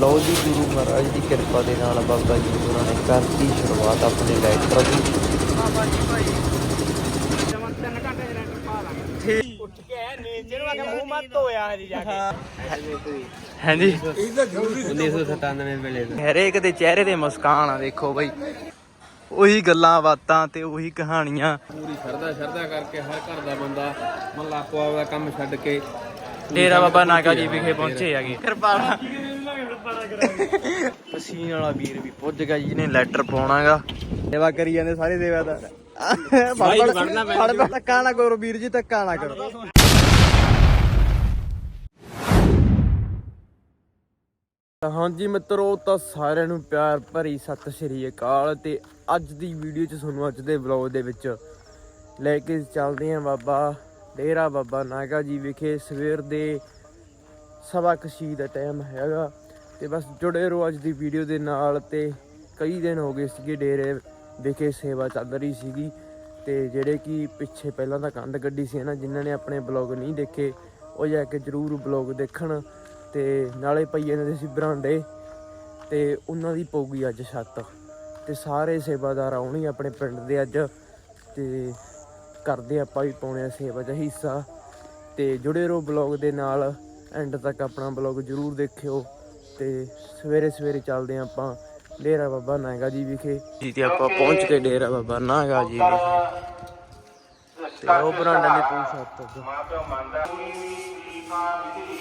ਲਓ ਜੀ ਗੁਰੂ ਮਹਾਰਾਜ ਦੀ ਕਿਰਪਾ ਦੇ ਨਾਲ ਬਾਬਾ ਜੀ ਹੋਰਾਂ ਨੇ ਕਰਤੀ ਸ਼ੁਰੂਆਤ ਆਪਣੇ ਲੈਟਰ ਦੀ ਬਾਬਾ ਜੀ ਭਾਈ ਜਮਨ ਤਿੰਨ ਘੰਟੇ ਦੇ ਲੈਂਟਰ ਪਾ ਲਾਂਗੇ ਉੱਠ ਕੇ ਆਇਆ ਨੀਚੇ ਨੂੰ ਮੂੰਹ ਮੱਤ ਹੋਇਆ ਹਜੇ ਜਾ ਕੇ। ਹਾਂਜੀ। 1997 ਵੇਲੇ ਹਰੇਕ ਦੇ ਚਿਹਰੇ ਤੇ ਮੁਸਕਾਨ ਆ ਦੇਖੋ ਬਈ। ਉਹੀ ਗੱਲਾਂ ਬਾਤਾਂ ਤੇ ਉਹੀ ਕਹਾਣੀਆਂ। ਪੂਰੀ ਸ਼ਰਦਾ ਸ਼ਰਦਾ ਕਰਕੇ ਹਰ ਘਰ ਦਾ ਬੰਦਾ ਮੱਲਾ ਆਪੋ ਆਪਦਾ ਕੰਮ ਛੱਡ ਕੇ ਡੇਰਾ ਬਾਬਾ ਨਾਗਾ ਜੀ ਵਿਖੇ ਪਹੁੰਚੇ ਹੈਗੇ। ਕਿਰਪਾਲਾ ਪਸੀਨ ਵਾਲਾ ਵੀਰ ਵੀ ਪੁੱਜ ਗਿਆ ਜੀ ਨੇ ਲੈਟਰ ਪਾਉਣਾਗਾ। ਸੇਵਾ ਕਰੀ ਜਾਂਦੇ ਸਾਰੇ ਵੜਨਾ ਪੈਣਾ ਫੜ ਫੜ ਧੱਕਾ ਨਾ ਕਰੋ ਵੀਰ ਜੀ ਧੱਕਾ ਨਾ ਕਰੋ। ਤਾਂ ਹਾਂਜੀ ਮਿੱਤਰੋ ਤਾਂ ਸਾਰਿਆਂ ਨੂੰ ਪਿਆਰ ਭਰੀ ਸਤਿ ਸ਼੍ਰੀ ਅਕਾਲ ਤੇ ਅੱਜ ਦੀ ਵੀਡੀਓ ਚ ਤੁਹਾਨੂੰ ਅੱਜ ਦੇ ਵਲੌਗ ਦੇ ਵਿੱਚ ਲੈ ਕੇ ਚੱਲਦੇ ਆਂ ਬਾਬਾ ਡੇਰਾ ਬਾਬਾ ਨਾਗਾ ਜੀ ਵਿਖੇ ਸਵੇਰ ਦੇ ਸਵਾ ਕਸ਼ੀ ਦਾ ਟਾਈਮ ਹੈਗਾ। ਤੇ ਬਸ ਜੁੜੇ ਰਹੋ ਅੱਜ ਦੀ ਵੀਡੀਓ ਦੇ ਨਾਲ ਤੇ ਕਈ ਦਿਨ ਹੋ ਗਏ ਸੀਗੇ ਡੇਰੇ ਵਿਖੇ ਸੇਵਾ ਚੱਲ ਰਹੀ ਸੀਗੀ ਤੇ ਜਿਹੜੇ ਕਿ ਪਿੱਛੇ ਪਹਿਲਾਂ ਤਾਂ ਕੰਧ ਗੱਡੀ ਸੀ ਨਾ ਜਿਨ੍ਹਾਂ ਨੇ ਆਪਣੇ ਬਲੌਗ ਨਹੀਂ ਦੇਖੇ, ਉਹ ਜਾ ਕੇ ਜਰੂਰ ਬਲੌਗ ਦੇਖਣ ਤੇ ਨਾਲੇ ਪਈ ਜਾਂਦੇ ਸੀ ਬਰਾਂਡੇ ਤੇ ਉਹਨਾਂ ਦੀ ਪਊਗੀ ਅੱਜ ਛੱਤ ਤੇ ਸਾਰੇ ਸੇਵਾਦਾਰ ਆਉਣਗੇ ਆਪਣੇ ਪਿੰਡ ਦੇ ਅੱਜ ਤੇ ਕਰਦੇ ਆਪਾਂ ਵੀ ਪਾਉਣੇ ਆ ਸੇਵਾ ਦਾ ਹਿੱਸਾ ਤੇ ਜੁੜੇ ਰਹੋ ਬਲੌਗ ਦੇ ਨਾਲ ਐਂਡ ਤੱਕ ਆਪਣਾ ਬਲੌਗ ਜਰੂਰ ਦੇਖਿਓ। ਤੇ ਸਵੇਰੇ ਸਵੇਰੇ ਚੱਲਦੇ ਹਾਂ ਆਪਾਂ ਡੇਰਾ ਬਾਬਾ ਨਾਗਾ ਜੀ ਵਿਖੇ। ਜੀ ਤੇ ਆਪਾਂ ਪਹੁੰਚ ਕੇ ਡੇਰਾ ਬਾਬਾ ਨਾਗਾ ਜੀ ਵਿਖੇ। ਤੇ ਉਹ ਬਰਾਂਡੇ ਨੇ ਪੂਛ ਹੱਥ ਮਾਪਿਓ ਮੰਨਦਾ ਕੋਈ ਵੀ ਤਰੀਕਾ ਵਿਧੀ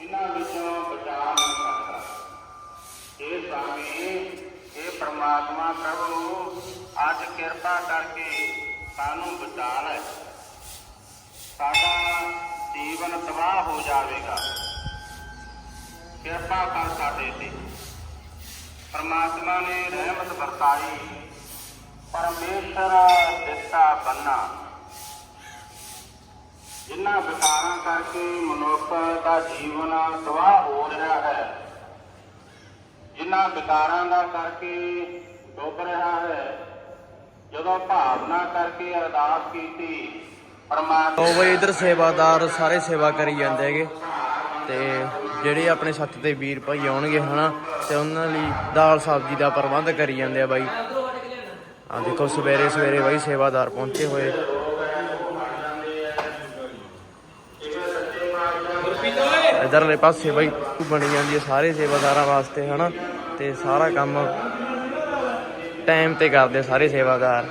ਇਹਨਾਂ ਵਿੱਚੋਂ ਬਚਾ ਨਹੀਂ ਸਕਦਾ ਇਹ ਸਾਮੀ ਇਹ ਪ੍ਰਮਾਤਮਾ ਪ੍ਰਭੂ ਅੱਜ ਕਿਰਪਾ ਕਰਕੇ ਸਾਨੂੰ ਬਚਾ ਲੈ। ਸਾਡਾ ਜੀਵਨ ਤਬਾਹ ਹੋ ਜਾਵੇਗਾ। ਕਿਰਪਾ ਕਰ ਸਾਡੇ ਤੇ। ਪਰਮਾਤਮਾ ਨੇ ਰਹਿਮਤ ਵਰਤਾਈ। ਪਰਮੇਸ਼ਰ ਦਿੱਤਾ ਬੰਨਾ। ਜਿਨ੍ਹਾਂ ਵਿਕਾਰਾਂ ਕਰਕੇ ਮਨੁੱਖ ਦਾ ਜੀਵਨ ਤਬਾਹ ਹੋ ਰਿਹਾ ਹੈ ਜਿਨ੍ਹਾਂ ਵਿਕਾਰਾਂ ਦਾ ਕਰਕੇ ਡੁੱਬ ਰਿਹਾ ਹੈ, ਜਦੋਂ ਭਾਵਨਾ ਕਰਕੇ ਅਰਦਾਸ ਕੀਤੀ, ਪਰਮਾਤਮਾ ਉਹ ਬਈ ਇਧਰ ਸੇਵਾਦਾਰ ਸਾਰੇ ਸੇਵਾ ਕਰੀ ਜਾਂਦੇ ਹੈਗੇ। ਤੇ ਜਿਹੜੇ ਆਪਣੇ ਸੱਤ ਦੇ ਵੀਰ ਭਾਈ ਆਉਣਗੇ, ਹਨਾ, ਤੇ ਉਹਨਾਂ ਲਈ ਦਾਲ ਸਬਜ਼ੀ ਦਾ ਪ੍ਰਬੰਧ ਕਰੀ ਜਾਂਦੇ ਆ ਬਾਈ। ਆ ਦੇਖੋ, ਸਵੇਰੇ ਸਵੇਰੇ ਬਾਈ ਸੇਵਾਦਾਰ ਪਹੁੰਚੇ ਹੋਏ। ਇਧਰਲੇ ਪਾਸੇ ਬਾਈ ਬਣੀ ਜਾਂਦੀ ਹੈ ਸਾਰੇ ਸੇਵਾਦਾਰਾਂ ਵਾਸਤੇ, ਹਨਾ, ਤੇ ਸਾਰਾ ਕੰਮ ਟਾਈਮ ਤੇ ਕਰਦੇ ਸਾਰੇ ਸੇਵਾਦਾਰ।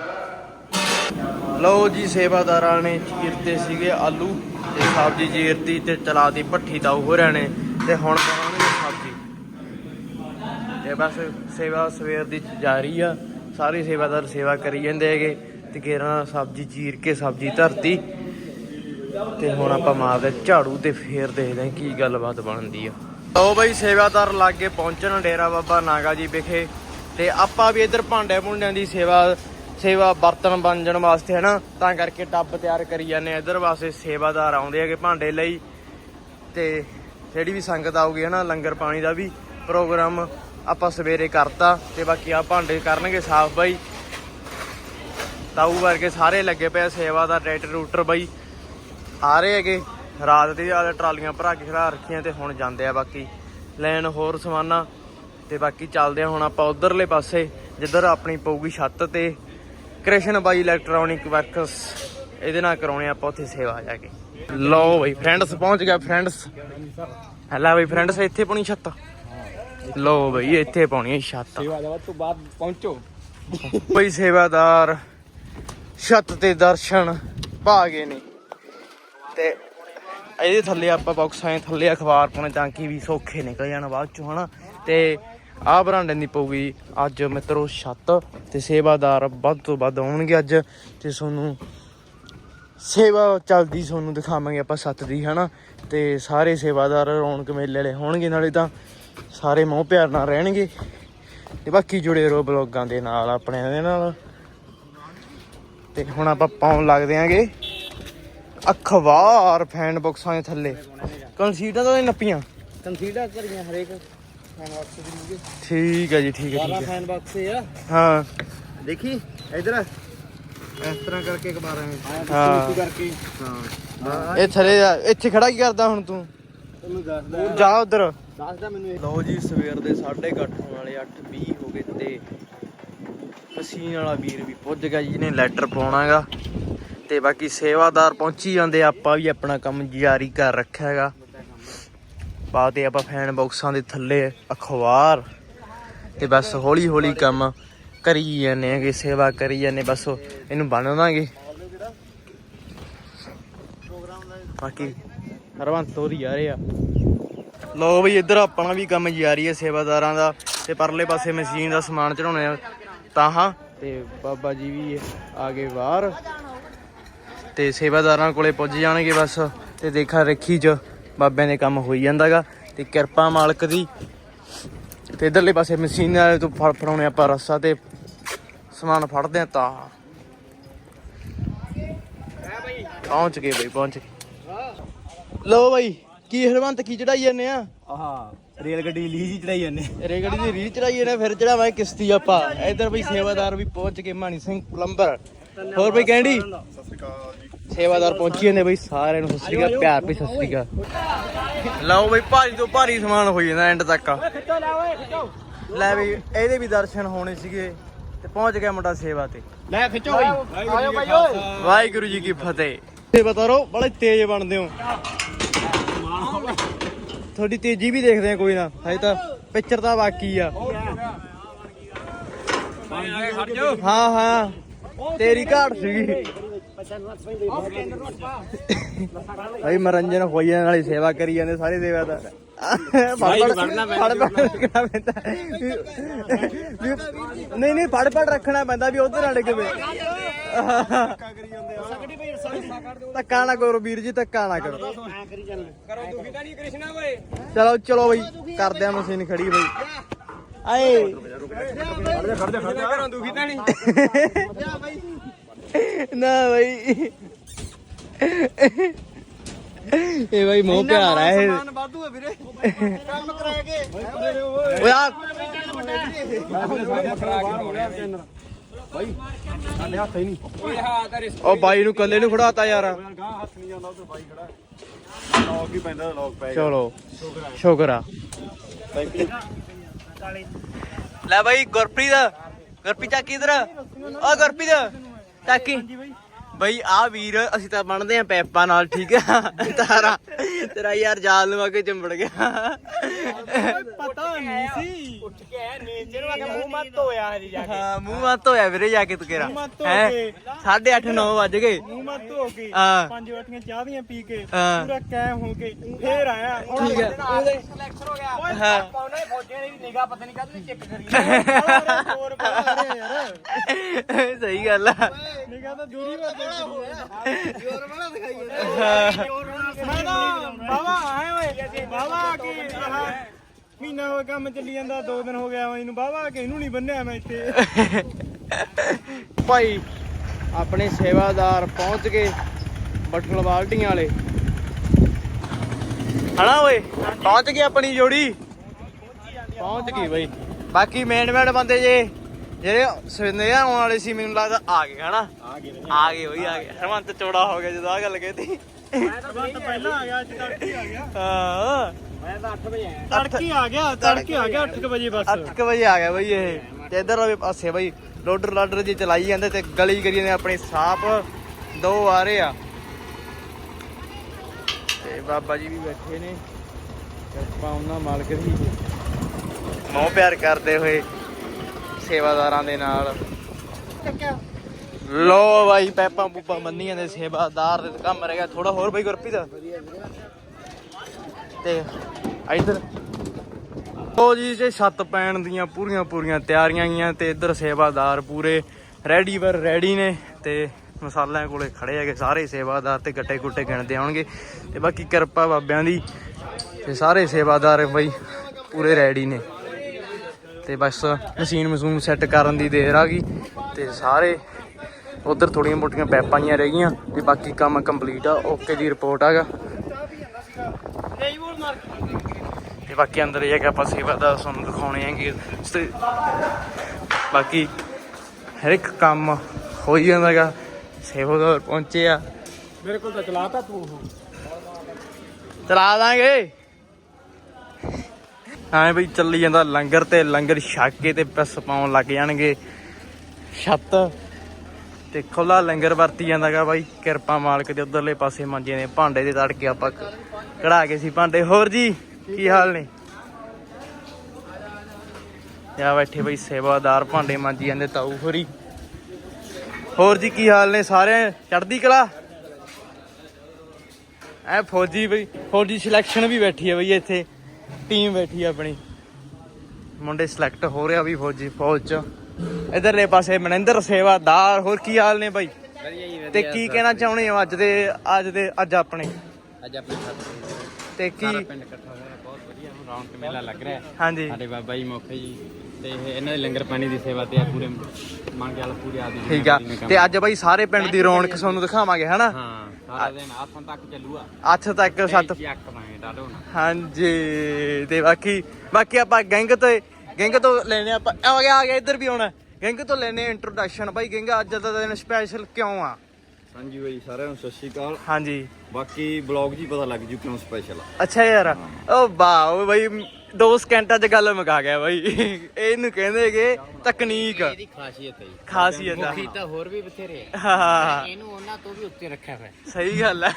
ਲਓ ਜੀ, ਸੇਵਾਦਾਰਾਂ ਨੇ ਚੀਰਤੇ ਸੀਗੇ ਆਲੂ। ਤੇ ਸਬਜ਼ੀ ਚੀਰਤੀ ਤੇ ਚਲਾਤੀ ਭੱਠੀ ਤਾਂ ਹੋ ਰਹੇ ਤੇ ਹੁਣ ਬਣਾਉਣਗੇ ਸਬਜ਼ੀ। ਤੇ ਬਸ ਸੇਵਾ ਸਵੇਰ ਦੀ ਜਾਰੀ ਆ। ਸਾਰੇ ਸੇਵਾਦਾਰ ਸੇਵਾ ਕਰੀ ਜਾਂਦੇ ਹੈਗੇ। ਤੇ ਕੇਰਾਂ ਸਬਜ਼ੀ ਚੀਰ ਕੇ ਸਬਜ਼ੀ ਧਰਤੀ। ਤੇ ਹੁਣ ਆਪਾਂ ਮਾਰਦੇ ਝਾੜੂ ਤੇ ਫੇਰ ਦੇਖਦੇ ਹਾਂ ਕੀ ਗੱਲਬਾਤ ਬਣਦੀ ਆ। ਲਓ ਬਈ, ਸੇਵਾਦਾਰ ਲਾਗੇ ਪਹੁੰਚਣ ਡੇਰਾ ਬਾਬਾ ਨਾਗਾ ਜੀ ਵਿਖੇ। ਤੇ ਆਪਾਂ ਵੀ ਇੱਧਰ ਭਾਂਡੇ ਭੁੰਡਿਆਂ ਦੀ ਸੇਵਾ ਸੇਵਾ ਬਰਤਨ ਵੰਜਣ ਵਾਸਤੇ, ਹਨਾ? ਤਾਂ ਕਰਕੇ ਟੱਬ ਤਿਆਰ ਕਰੀ ਜਾਂਦੇ ਆ। ਇੱਧਰ ਵਾਸਤੇ ਸੇਵਾਦਾਰ ਆਉਂਦੇ ਹੈਗੇ ਭਾਂਡੇ ਲਈ। ਤੇ ਜਿਹੜੀ ਵੀ ਸੰਗਤ ਆਊਗੀ, ਹਨਾ, ਲੰਗਰ ਪਾਣੀ ਦਾ ਵੀ ਪ੍ਰੋਗਰਾਮ ਆਪਾਂ ਸਵੇਰੇ ਕਰਤਾ। ਤੇ ਬਾਕੀ ਆ ਭਾਂਡੇ ਕਰਨਗੇ ਸਾਫ਼ ਬਾਈ। ਤਾਊ ਵਰਗੇ ਸਾਰੇ ਲੱਗੇ ਪਏ ਆ ਸੇਵਾ ਦਾ ਟਰੈਕਟਰ ਰੂਟਰ ਬਾਈ। ਆ ਰਹੇ ਹੈਗੇ। ਰਾਤ ਦੀ ਆ ਟਰਾਲੀਆਂ ਭਰਾ ਕੇ ਖੜਾ ਰੱਖੀਆਂ ਤੇ ਹੁਣ ਜਾਂਦੇ ਆ ਬਾਕੀ। ਲੈਣ ਹੋਰ ਸਮਾਨਾ। ਤੇ ਬਾਕੀ ਚੱਲਦੇ ਆ ਹੁਣ ਆਪਾਂ ਉਧਰਲੇ ਪਾਸੇ, ਜਿੱਧਰ ਆਪਣੀ ਪਊਗੀ ਛੱਤ ਤੇ। ਕ੍ਰਿਸ਼ਨ ਬਾਈ ਇਲੈਕਟ੍ਰੋਨਿਕ ਵਰਕਸ ਇਹਦੇ ਨਾਲ ਕਰਾਉਣੇ ਆਪਾਂ ਉੱਥੇ ਸੇਵਾ ਜਾ ਕੇ। ਲਓ ਬਈ ਫਰੈਂਡਸ ਪਹੁੰਚ ਗਿਆ ਫਰੈਂਡਸ ਹਲਾ ਬਈ ਫਰੈਂਡਸ ਇੱਥੇ ਪਾਉਣੀ ਛੱਤ। ਲਓ ਬਈ ਇੱਥੇ ਪਾਉਣੀ ਛੱਤ। ਸੇਵਾ ਦਾ ਤੋਂ ਬਾਅਦ ਪਹੁੰਚੋ। ਬਈ ਸੇਵਾਦਾਰ ਛੱਤ ਤੇ ਦਰਸ਼ਨ ਪਾ ਗਏ ਨੇ। ਤੇ ਇਹਦੇ ਥੱਲੇ ਆਪਾਂ ਬਾਕਸਾਂ ਥੱਲੇ ਅਖਬਾਰ ਪਾਉਣੇ ਤਾਂ ਕਿ ਵੀ ਸੌਖੇ ਨਿਕਲ ਜਾਣ ਬਾਅਦ ਚੋਂ ਹਨਾ? ਤੇ ਆਹ ਬਰਾਂਡੇ ਦੀ ਪਊਗੀ, ਅੱਜ ਮਿੱਤਰੋ ਛੱਤ ਤੇ ਸੇਵਾਦਾਰ ਵੱਧ ਤੋਂ ਵੱਧ ਆਉਣਗੇ ਅੱਜ ਤੇ ਤੁਹਾਨੂੰ ਸੇਵਾ ਚੱਲਦੀ ਤੁਹਾਨੂੰ ਦਿਖਾਵਾਂਗੇ ਆਪਾਂ ਸੱਤ ਦੀ, ਹਨਾ? ਤੇ ਸਾਰੇ ਸੇਵਾਦਾਰ ਰੌਣਕ ਮੇਲੇ ਵਾਲੇ ਹੋਣਗੇ ਨਾਲੇ ਤਾਂ ਸਾਰੇ ਮੋਹ ਪਿਆਰ ਨਾਲ ਰਹਿਣਗੇ। ਤੇ ਬਾਕੀ ਜੁੜੇ ਰਹੋ ਬਲੌਗਾਂ ਦੇ ਨਾਲ ਆਪਣੇ ਦੇ ਨਾਲ। ਤੇ ਹੁਣ ਆਪਾਂ ਪਾਉਣ ਲੱਗਦੇ ਆਂਗੇ ਅਖਬਾਰ, ਫੈਨ ਬਾਕਸਾਂ ਦੇ ਥੱਲੇ। ਕੰਸੀਟਾਂ ਤਾਂ ਨੱਪੀਆਂ। ਕੰਸੀਡਰ ਕਰੀਆਂ ਹਰੇਕ। ਫੈਨ ਬਾਕਸ ਦੀ ਮੁਗੇ ਠੀਕ ਹੈ ਜੀ ਠੀਕ ਹੈ 12 ਠੀਕ ਹੈ। ਫੈਨ ਬਾਕਸ ਆ। ਹਾਂ। ਦੇਖੀ ਇਧਰ ਇਸ ਤਰ੍ਹਾਂ ਕਰਕੇ ਅਖਬਾਰਾਂ ਹਾਂ। ਹਾਂ ਕਰਕੇ। ਹਾਂ। ਇਹ ਥੱਲੇ ਦਾ- ਇੱਥੇ ਖੜਾ ਕੀ ਕਰਦਾ ਹੁਣ ਤੂੰ? ਤੁਹਾਨੂੰ ਦੱਸਦਾ। ਜਾ ਉਧਰ। ਦੱਸਦਾ ਮੈਨੂੰ ਲਓ ਜੀ ਸਵੇਰ ਦੇ 8:30 ਹੋਣ ਵਾਲੇ 8:20 ਹੋ ਗਏ ਤੇ ਮਸ਼ੀਨ ਵਾਲਾ ਵੀਰ ਵੀ ਪੁੱਜ ਗਿਆ ਜੀ ਨੇ ਲੈਟਰ ਪਾਉਣਾਗਾ। ਤੇ ਬਾਕੀ ਸੇਵਾਦਾਰ ਪਹੁੰਚੀ ਜਾਂਦੇ ਆਪਾਂ ਵੀ ਆਪਣਾ ਕੰਮ ਜਾਰੀ ਕਰ ਰੱਖਿਆ ਹੈਗਾ। ਪਾਤੇ ਆਪਾਂ ਫੈਨ ਬਾਕਸਾਂ ਦੇ ਥੱਲੇ ਅਖਬਾਰ ਤੇ ਬਸ ਹੌਲੀ ਹੌਲੀ ਕੰਮ ਕਰੀ ਜਾਂਦੇ ਆਂਗੇ ਸੇਵਾ ਕਰੀ ਜਾਂਦੇ, ਬਸ ਇਹਨੂੰ ਬੰਨ ਦਾਂਗੇ। ਬਾਕੀ ਹਰਵੰਤ ਤੋਰੀ ਆ ਰਹੇ ਆ। ਲੋ ਬਈ, ਇੱਧਰ ਆਪਣਾ ਵੀ ਕੰਮ ਜਾਰੀ ਹੈ ਸੇਵਾਦਾਰਾਂ ਦਾ ਤੇ ਪਰਲੇ ਪਾਸੇ ਮਸ਼ੀਨ ਦਾ ਸਮਾਨ ਚੜਾਉਣੇ ਆ। ਤਾਂ ਹਾਂ, ਤੇ ਬਾਬਾ ਜੀ ਵੀ ਆ ਗਏ ਬਾਹਰ। ਤੇ ਸੇਵਾਦਾਰਾਂ ਕੋਲੇ ਪੁੱਜ ਜਾਣਗੇ ਬਸ, ਤੇ ਦੇਖਾ ਰੱਖੀ ਚ। ਬਾਬਿਆਂ ਦੇ ਕੰਮ ਹੋਈ ਜਾਂਦਾਗਾ ਤੇ ਕਿਰਪਾ ਮਾਲਕ ਦੀ। ਤੇ ਇਧਰਲੇ ਪਾਸੇ ਮਸ਼ੀਨ ਵਾਲੇ ਤੋਂ ਫੜ ਫੜਾਉਣੇ ਆਪਾਂ ਰੱਸਾ ਤੇ ਸਮਾਨ ਫੜਦੇ ਆ ਤਾਂ। ਪਹੁੰਚ ਗਏ ਬਈ ਪਹੁੰਚ ਗਏ। ਲੋ ਬਈ ਕੀ ਹਰਵੰਤ ਕੀ ਚੜਾਈ ਜਾਂਦੇ ਆ? ਆਹ ਰੇਲ ਗੱਡੀ ਲੀਜ ਹੀ ਚੜਾਈ ਜਾਂਦੇ ਰੇਗੜੀ ਦੀ ਰੀਲ ਚੜਾਈ ਜਾਂਦੇ ਫਿਰ ਚੜਾਵਾਂਗੇ ਕਿਸ਼ਤੀ ਆਪਾਂ। ਇਧਰ ਬਈ ਸੇਵਾਦਾਰ ਵੀ ਪਹੁੰਚ ਕੇ ਮਾਣੀ ਸਿੰਘ ਪਲੰਬਰ। ਹੋਰ ਬਈ ਕਹਿੰਦੀ ਸੇਵਾਦਾਰ ਪਹੁੰਚੀ ਜਾਂਦੇ ਬਈ ਸਾਰਿਆਂ ਨੂੰ ਸਤਿ ਸ੍ਰੀ ਅਕਾਲ ਪਿਆਰ ਵੀ ਸਤਿ ਸ੍ਰੀ ਅਕਾਲ। ਲਓ ਬਈ ਭਾਰੀ ਤੋਂ ਭਾਰੀ ਸਮਾਨ ਹੋਈ ਜਾਂਦਾ ਐਂਡ ਤੱਕ। ਲੈ ਓਏ ਖਿੱਚੋ। ਲੈ ਵੀ ਇਹਦੇ ਵੀ ਦਰਸ਼ਨ ਹੋਣੇ ਸੀਗੇ ਤੇ ਪਹੁੰਚ ਗਿਆ ਮੁੰਡਾ ਸੇਵਾ ਤੇ। ਲੈ ਖਿੱਚੋ ਬਈ। ਆਇਓ ਬਾਈ ਓਏ। ਵਾਹਿਗੁਰੂ ਜੀ ਕੀ ਫਤਿਹ। ਸੇਵਾ ਕਰੋ ਬੜੇ ਤੇਜ਼ ਬਣਦੇ ਹੋ। ਤੁਹਾਡੀ ਤੇਜ਼ੀ ਵੀ ਦੇਖਦੇ ਆ ਕੋਈ ਨਾ ਹਜੇ ਤਾਂ ਪਿਕਚਰ ਤਾਂ ਬਾਕੀ ਆ। ਹਾਂ ਹਾਂ। ਤੇਰੀ ਘਾਟ ਸੀਗੀ। ਭਾਈ ਮਰੰਜਨ ਹੋਈ ਜਾਣ ਵਾਲੀ ਸੇਵਾ ਕਰੀ ਜਾਂਦੇ ਸਾਰੇ ਸੇਵਾਦਾਰ ਫੜ ਫੜ ਫੜ ਰੱਖਣਾ ਪੈਂਦਾ। ਵੀ- ਨਹੀਂ ਨਹੀਂ ਫੜ ਫੜ ਰੱਖਣਾ ਪੈਂਦਾ ਵੀ ਉਧਰ ਨਾ ਡਿੱਗਵੇ ਧੱਕਾ ਨਾ ਕਰੋ ਵੀਰ ਜੀ ਧੱਕਾ ਨਾ ਕਰੋ। ਕਰੋ ਦੁਖੀ ਤਾਂ ਨਹੀਂ ਕ੍ਰਿਸ਼ਨਾ ਓਏ ਚਲੋ ਚਲੋ ਬਈ ਕਰਦੇ ਆ ਮਸ਼ੀਨ ਖੜੀ ਬਈ। ਆਏ। ਕਰੋ ਦੁਖੀ ਤਾਂ ਨਹੀਂ। ਨਾ ਬਈ। ਇਹ ਬਈ ਮੋਹ ਪਿਆਰ ਹੈ। ਇਹ ਵਾਧੂ ਹੈ ਵੀਰੇ। ਕੰਮ ਕਰਾ ਕੇ। ਓਏ ਆ। ਓਏ ਹਾਂ ਤੇਰੇ ਉਹ ਬਾਈ ਨੂੰ ਕੱਲੇ ਨੂੰ ਖੜਾਤਾ ਯਾਰ। ਲੋਕ ਹੀ ਪੈਂਦਾ ਲੋਕ ਪੈ ਚਲੋ ਸ਼ੁਕਰ ਆ। ਲੈ ਗੁਰਪ੍ਰੀਤ ਗੁਰਪ੍ਰੀਤ ਇਧਰ। ਓ ਗੁਰਪ੍ਰੀਤ। ਚੱਕੀ ਬਈ ਆ ਵੀਰ ਅਸੀਂ ਤਾਂ ਬਣਦੇ ਆ ਪੈਪਾਂ ਨਾਲ ਠੀਕ ਆ? ਤਾਰਾ ਤੇਰਾ ਯਾਰ ਜਾਲ ਨੂੰ ਆ ਕੇ ਚੰਬੜ ਗਿਆ। ਪਤਾ ਨਹੀਂ ਸੀ। ਉੱਠ ਕੇ ਆਇਆ ਨੇਚਰ ਵਾ ਕੇ ਮੂੰਹ ਮੱਤ ਹੋਇਆ ਹਰੀ ਜਾ ਕੇ। ਹਾਂ ਮੂੰਹ ਮੱਤ ਹੋਇਆ ਵੀਰੇ ਜਾ ਕੇ ਤੂੰ ਕਿਹੜਾ ਮੂੰਹ ਮੱਤ ਹੋ ਹੈ? ਕੇ। 8:30 9 ਵੱਜ ਗਏ। ਮੂੰਹ ਮੱਤ ਹੋ ਕੇ ਹਾਂ। ਪੰਜ ਵਾਟੀਆਂ ਚਾਹ ਦੀਆਂ ਪੀ ਕੇ। ਪੂਰਾ ਕੈਮ ਹੋ ਕੇ ਫੇਰ ਆਇਆ। ਠੀਕ ਹੈ। ਸਿਲੈਕਸ਼ਨ ਹੋ ਗਿਆ। ਹਾਂ। ਆਪਾਂ ਉਹਨਾਂ ਦੇ ਫੌਜੀਆਂ ਦੀ ਨਿਗਾਹ ਪਤਾ ਨਹੀਂ ਕਦ ਚੈੱਕ ਕਰੀ। ਹੋਰ ਬੜਾ ਯਾਰ ਸਹੀ ਗੱਲ ਆ। ਨਿਗਾਹ ਤਾਂ ਦੂਰੀ ਵਾਰ ਜੋਰ ਬੜਾ ਦਿਖਾਈ ਮੈਂ ਤਾਂ ਬਾਵਾ ਆਏ ਓਏ ਬਾਵਾ ਕੀ ਆਹ ਮਹੀਨਾ ਹੋ ਕੰਮ ਚੱਲੀ ਜਾਂਦਾ ਦੋ ਦਿਨ ਹੋ ਗਿਆ ਇਹਨੂੰ ਬਾਵਾ ਕਿ ਇਹਨੂੰ ਨਹੀਂ ਬੰਨਿਆ ਮੈਂ ਇੱਥੇ ਭਾਈ, ਆਪਣੇ ਸੇਵਾਦਾਰ ਪਹੁੰਚ ਗਏ ਬਠਲ ਬਾਲਟੀਆਂ ਵਾਲੇ। ਹਣਾ ਓਏ, ਪਹੁੰਚ ਗਈ ਆਪਣੀ ਜੋੜੀ। ਪਹੁੰਚ ਗਈ ਬਈ। ਬਾਕੀ ਮੇਨ ਮੇਨ ਬੰਦੇ ਜੇ। ਜਿਹੜੇ ਸਵੇਰੇ ਆਉਣ ਵਾਲੇ ਸੀ ਮੈਨੂੰ ਲੱਗਦਾ ਆ ਗਏ ਹਨਾ? ਆ ਗਏ ਆ ਗਏ ਬਈ ਆ ਗਏ। ਹਰਮੰਤ ਚੌੜਾ ਹੋ ਗਿਆ ਜਦੋਂ ਆ ਗੱਲ ਕਹੀ ਮੈਂ ਤਾਂ ਪਹਿਲਾਂ ਆ ਗਿਆ ਅੱਜ ਤੜਕੇ ਆ ਗਿਆ। ਹਾਂ। ਮੈਂ ਤਾਂ 8 ਵਜੇ ਆਇਆ। ਤੜਕੇ ਆ ਗਿਆ ਤੜਕੇ ਆ ਗਿਆ 8 ਵਜੇ ਬਸ। 8 ਵਜੇ ਆ ਗਿਆ ਬਈ ਇਹ। ਤੇ ਇਧਰ ਵਾਲੇ ਪਾਸੇ ਬਈ ਲੋਡਰ ਲਾਡਰ ਜੀ ਚਲਾਈ ਜਾਂਦੇ ਤੇ ਗਲੀ ਕਰੀ ਜਾਂਦੇ ਆਪਣੀ ਸਾਪ। ਦੋ ਆ ਰਹੇ ਆ। ਤੇ ਬਾਬਾ ਜੀ ਵੀ ਬੈਠੇ ਨੇ। ਕਿਰਪਾ ਉਹਨਾਂ ਮਾਲਕ ਦੀ ਮੋਹ ਪਿਆਰ ਕਰਦੇ ਹੋਏ ਸੇਵਾਦਾਰਾਂ ਦੇ ਨਾਲ। ਲੋ ਬਾਈ ਪੈਪਾਂ ਪੂਪਾਂ ਬੰਨੀਆਂ ਦੇ ਸੇਵਾਦਾਰ ਦੇ ਕੰਮ ਰਹਿ ਗਿਆ। ਥੋੜਾ ਹੋਰ ਬਈ ਗੁਰਪ੍ਰੀਤ। ਤੇ ਇਧਰ। ਉਹ ਜੀ ਜੇ ਛੱਤ ਪੈਣ ਦੀਆਂ ਪੂਰੀਆਂ ਪੂਰੀਆਂ ਤਿਆਰੀਆਂ ਗਈਆਂ ਤੇ ਇੱਧਰ ਸੇਵਾਦਾਰ ਪੂਰੇ ਰੈਡੀ ਵਰ ਰੈਡੀ ਨੇ ਤੇ ਮਸਾਲਿਆਂ ਕੋਲੇ ਖੜੇ ਹੈਗੇ ਸਾਰੇ ਸੇਵਾਦਾਰ ਤੇ ਗੱਟੇ ਗੁੱਟੇ ਗਿਣਦੇ ਆਉਣਗੇ। ਤੇ ਬਾਕੀ ਕਿਰਪਾ ਬਾਬਿਆਂ ਦੀ ਤੇ ਸਾਰੇ ਸੇਵਾਦਾਰ ਬਈ ਪੂਰੇ ਰੈਡੀ ਨੇ। ਤੇ ਬਸ ਮਸ਼ੀਨ ਮਸ਼ੂਨ ਸੈੱਟ ਕਰਨ ਦੀ ਦੇਰ ਆ ਗਈ ਤੇ ਸਾਰੇ ਉਧਰ ਥੋੜੀਆਂ ਮੋਟੀਆਂ ਪੈਪਾਂ ਹੀ ਰਹਿ ਗਈਆਂ ਤੇ ਬਾਕੀ ਕੰਮ ਕੰਪਲੀਟ ਆ ਓਕੇ ਦੀ ਰਿਪੋਰਟ ਆਗਾ ਤੇ ਬਾਕੀ ਅੰਦਰ ਇਹ ਹੈ ਕਿ ਆਪਾਂ ਸੇਵਾ ਦਾ ਤੁਹਾਨੂੰ ਦਿਖਾਉਣੇ ਹੈਗੇ। ਤੇ ਬਾਕੀ ਹਰ ਇੱਕ ਕੰਮ ਹੋ ਹੀ ਜਾਂਦਾਗਾ ਸੇਵਾਦਾਰ ਪਹੁੰਚੇ ਆ। ਮੇਰੇ ਕੋਲ ਤਾਂ ਚਲਾਤਾ ਤੂੰ ਉਹ ਚਲਾ ਦਾਂਗੇ। ਹਾਂ ਬਈ ਚੱਲੀ ਜਾਂਦਾ ਲੰਗਰ ਤੇ, ਲੰਗਰ ਛਕ ਕੇ ਤੇ ਪਿਸ ਪਾਉਣ ਲੱਗ ਜਾਣਗੇ। ਛੱਤ ਤੇ ਖੁੱਲਾ ਲੰਗਰ ਵਰਤੀ ਜਾਂਦਾਗਾ ਬਾਈ। ਕਿਰਪਾ ਮਾਲਕ ਦੇ ਉਧਰਲੇ ਪਾਸੇ ਮੰਜੇ ਨੇ, ਭਾਂਡੇ ਦੇ ਤੜਕੇ ਆਪਾਂ ਕਢਾ ਕੇ ਸੀ ਭਾਂਡੇ। ਹੋਰ ਜੀ, ਕੀ ਹਾਲ ਨੇ? ਆ ਬੈਠੇ ਬਈ ਸੇਵਾਦਾਰ, ਭਾਂਡੇ ਮਾਂਜੀ ਜਾਂਦੇ ਤਾਊ ਹੋਰੀ। ਹੋਰ ਜੀ, ਕੀ ਹਾਲ ਨੇ? ਸਾਰੇ ਚੜਦੀ ਕਲਾ? ਐ ਫੌਜੀ ਬਈ, ਫੌਜੀ ਸਿਲੈਕਸ਼ਨ ਵੀ ਬੈਠੀ ਹੈ ਬਈ ਇੱਥੇ। ਟੀਮ ਬੈਠੀ ਆਪਣੀ। ਮੁੰਡੇ ਸਿਲੈਕਟ ਹੋ ਰਿਹਾ ਵੀ ਫੌਜੀ ਫੌਜ ਚ। ਇਧਰਲੇ ਪਾਸੇ ਮਨਿੰਦਰ ਸੇਵਾਦਾਰ ਹੋਰ ਕੀ ਹਾਲ ਨੇ ਬਾਈ? ਤੇ ਕੀ ਕਹਿਣਾ ਚਾਹੁੰਦੇ ਹੋ ਅੱਜ ਦੇ ਅੱਜ ਦੇ ਅੱਜ ਆਪਣੇ? ਅੱਜ ਆਪਣੇ ਸਾਥ ਤੇ ਕੀ ਪਿੰਡ ਇਕੱਠਾ ਹੋਇਆ ਬਹੁਤ ਵਧੀਆ ਰੌਣਕ ਮੇਲਾ ਲੱਗ ਰਿਹਾ। ਹਾਂਜੀ। ਸਾਡੇ ਬਾਬਾ ਜੀ ਮੌਕੇ ਜੀ ਤੇ ਇਹ ਇਹਨਾਂ ਦੇ ਲੰਗਰ ਪਾਣੀ ਦੀ ਸੇਵਾ ਤੇ ਆ ਪੂਰੇ ਮੰਗ ਵਾਲਾ ਪੂਰੇ ਆਦੀ ਠੀਕ ਆ। ਤੇ ਅੱਜ ਬਾਈ ਸਾਰੇ ਪਿੰਡ ਦੀ ਰੌਣਕ ਤੁਹਾਨੂੰ ਦਿਖਾਵਾਂਗੇ ਹਨਾ? ਹਾਂ ਸਾਰਾ ਦਿਨ ਆਥਾਂ ਤੱਕ ਚੱਲੂਆ ਅੱਠ ਤੱਕ ਸੱਤ ਨਾ। ਹਾਂਜੀ ਤੇ ਬਾਕੀ ਬਾਕੀ ਆਪਾਂ ਗੈਂਗ ਤੋਂ ਗੈਂਗ ਤੋਂ ਲੈਨੇ ਆਪਾਂ। ਆ ਗਿਆ ਆ ਗਿਆ ਇੱਧਰ ਵੀ ਆਉਣਾ ਗੈਂਗ ਤੋਂ ਲੈਨੇ ਇੰਟਰੋਡਕਸ਼ਨ ਬਾਈ ਗੈਂਗ ਅੱਜ ਦਾ ਦਿਨ ਸਪੈਸ਼ਲ ਕਿਉਂ ਆ? ਹਾਂਜੀ ਬਾਈ ਸਾਰਿਆਂ ਨੂੰ ਸਤਿ ਸ਼੍ਰੀ ਅਕਾਲ। ਹਾਂਜੀ। ਬਾਕੀ ਬਲੌਗ ਜੀ ਪਤਾ ਲੱਗ ਜੂ ਕਿਉਂ ਸਪੈਸ਼ਲ ਆ। ਅੱਛਾ ਯਾਰ। ਓ ਵਾਓ ਬਾਈ ਦੋ ਸਕਿੰਟਾਂ 'ਚ ਗੱਲ ਮੁਕਾ ਗਿਆ ਬਾਈ। ਇਹਨੂੰ ਕਹਿੰਦੇਗੇ ਤਕਨੀਕ। ਇਹਦੀ ਖਾਸੀਅਤ ਹੈ ਜੀ। ਖਾਸੀਅਤ ਆ। ਮੁਖੀ ਤਾਂ ਹੋਰ ਵੀ ਬਥੇਰੇ ਹੈ। ਹਾਂ ਇਹਨੂੰ ਉਹਨਾਂ ਤੋਂ ਵੀ ਉੱਤੇ ਰੱਖਿਆ ਹੋਇਆ। ਸਹੀ ਗੱਲ ਹੈ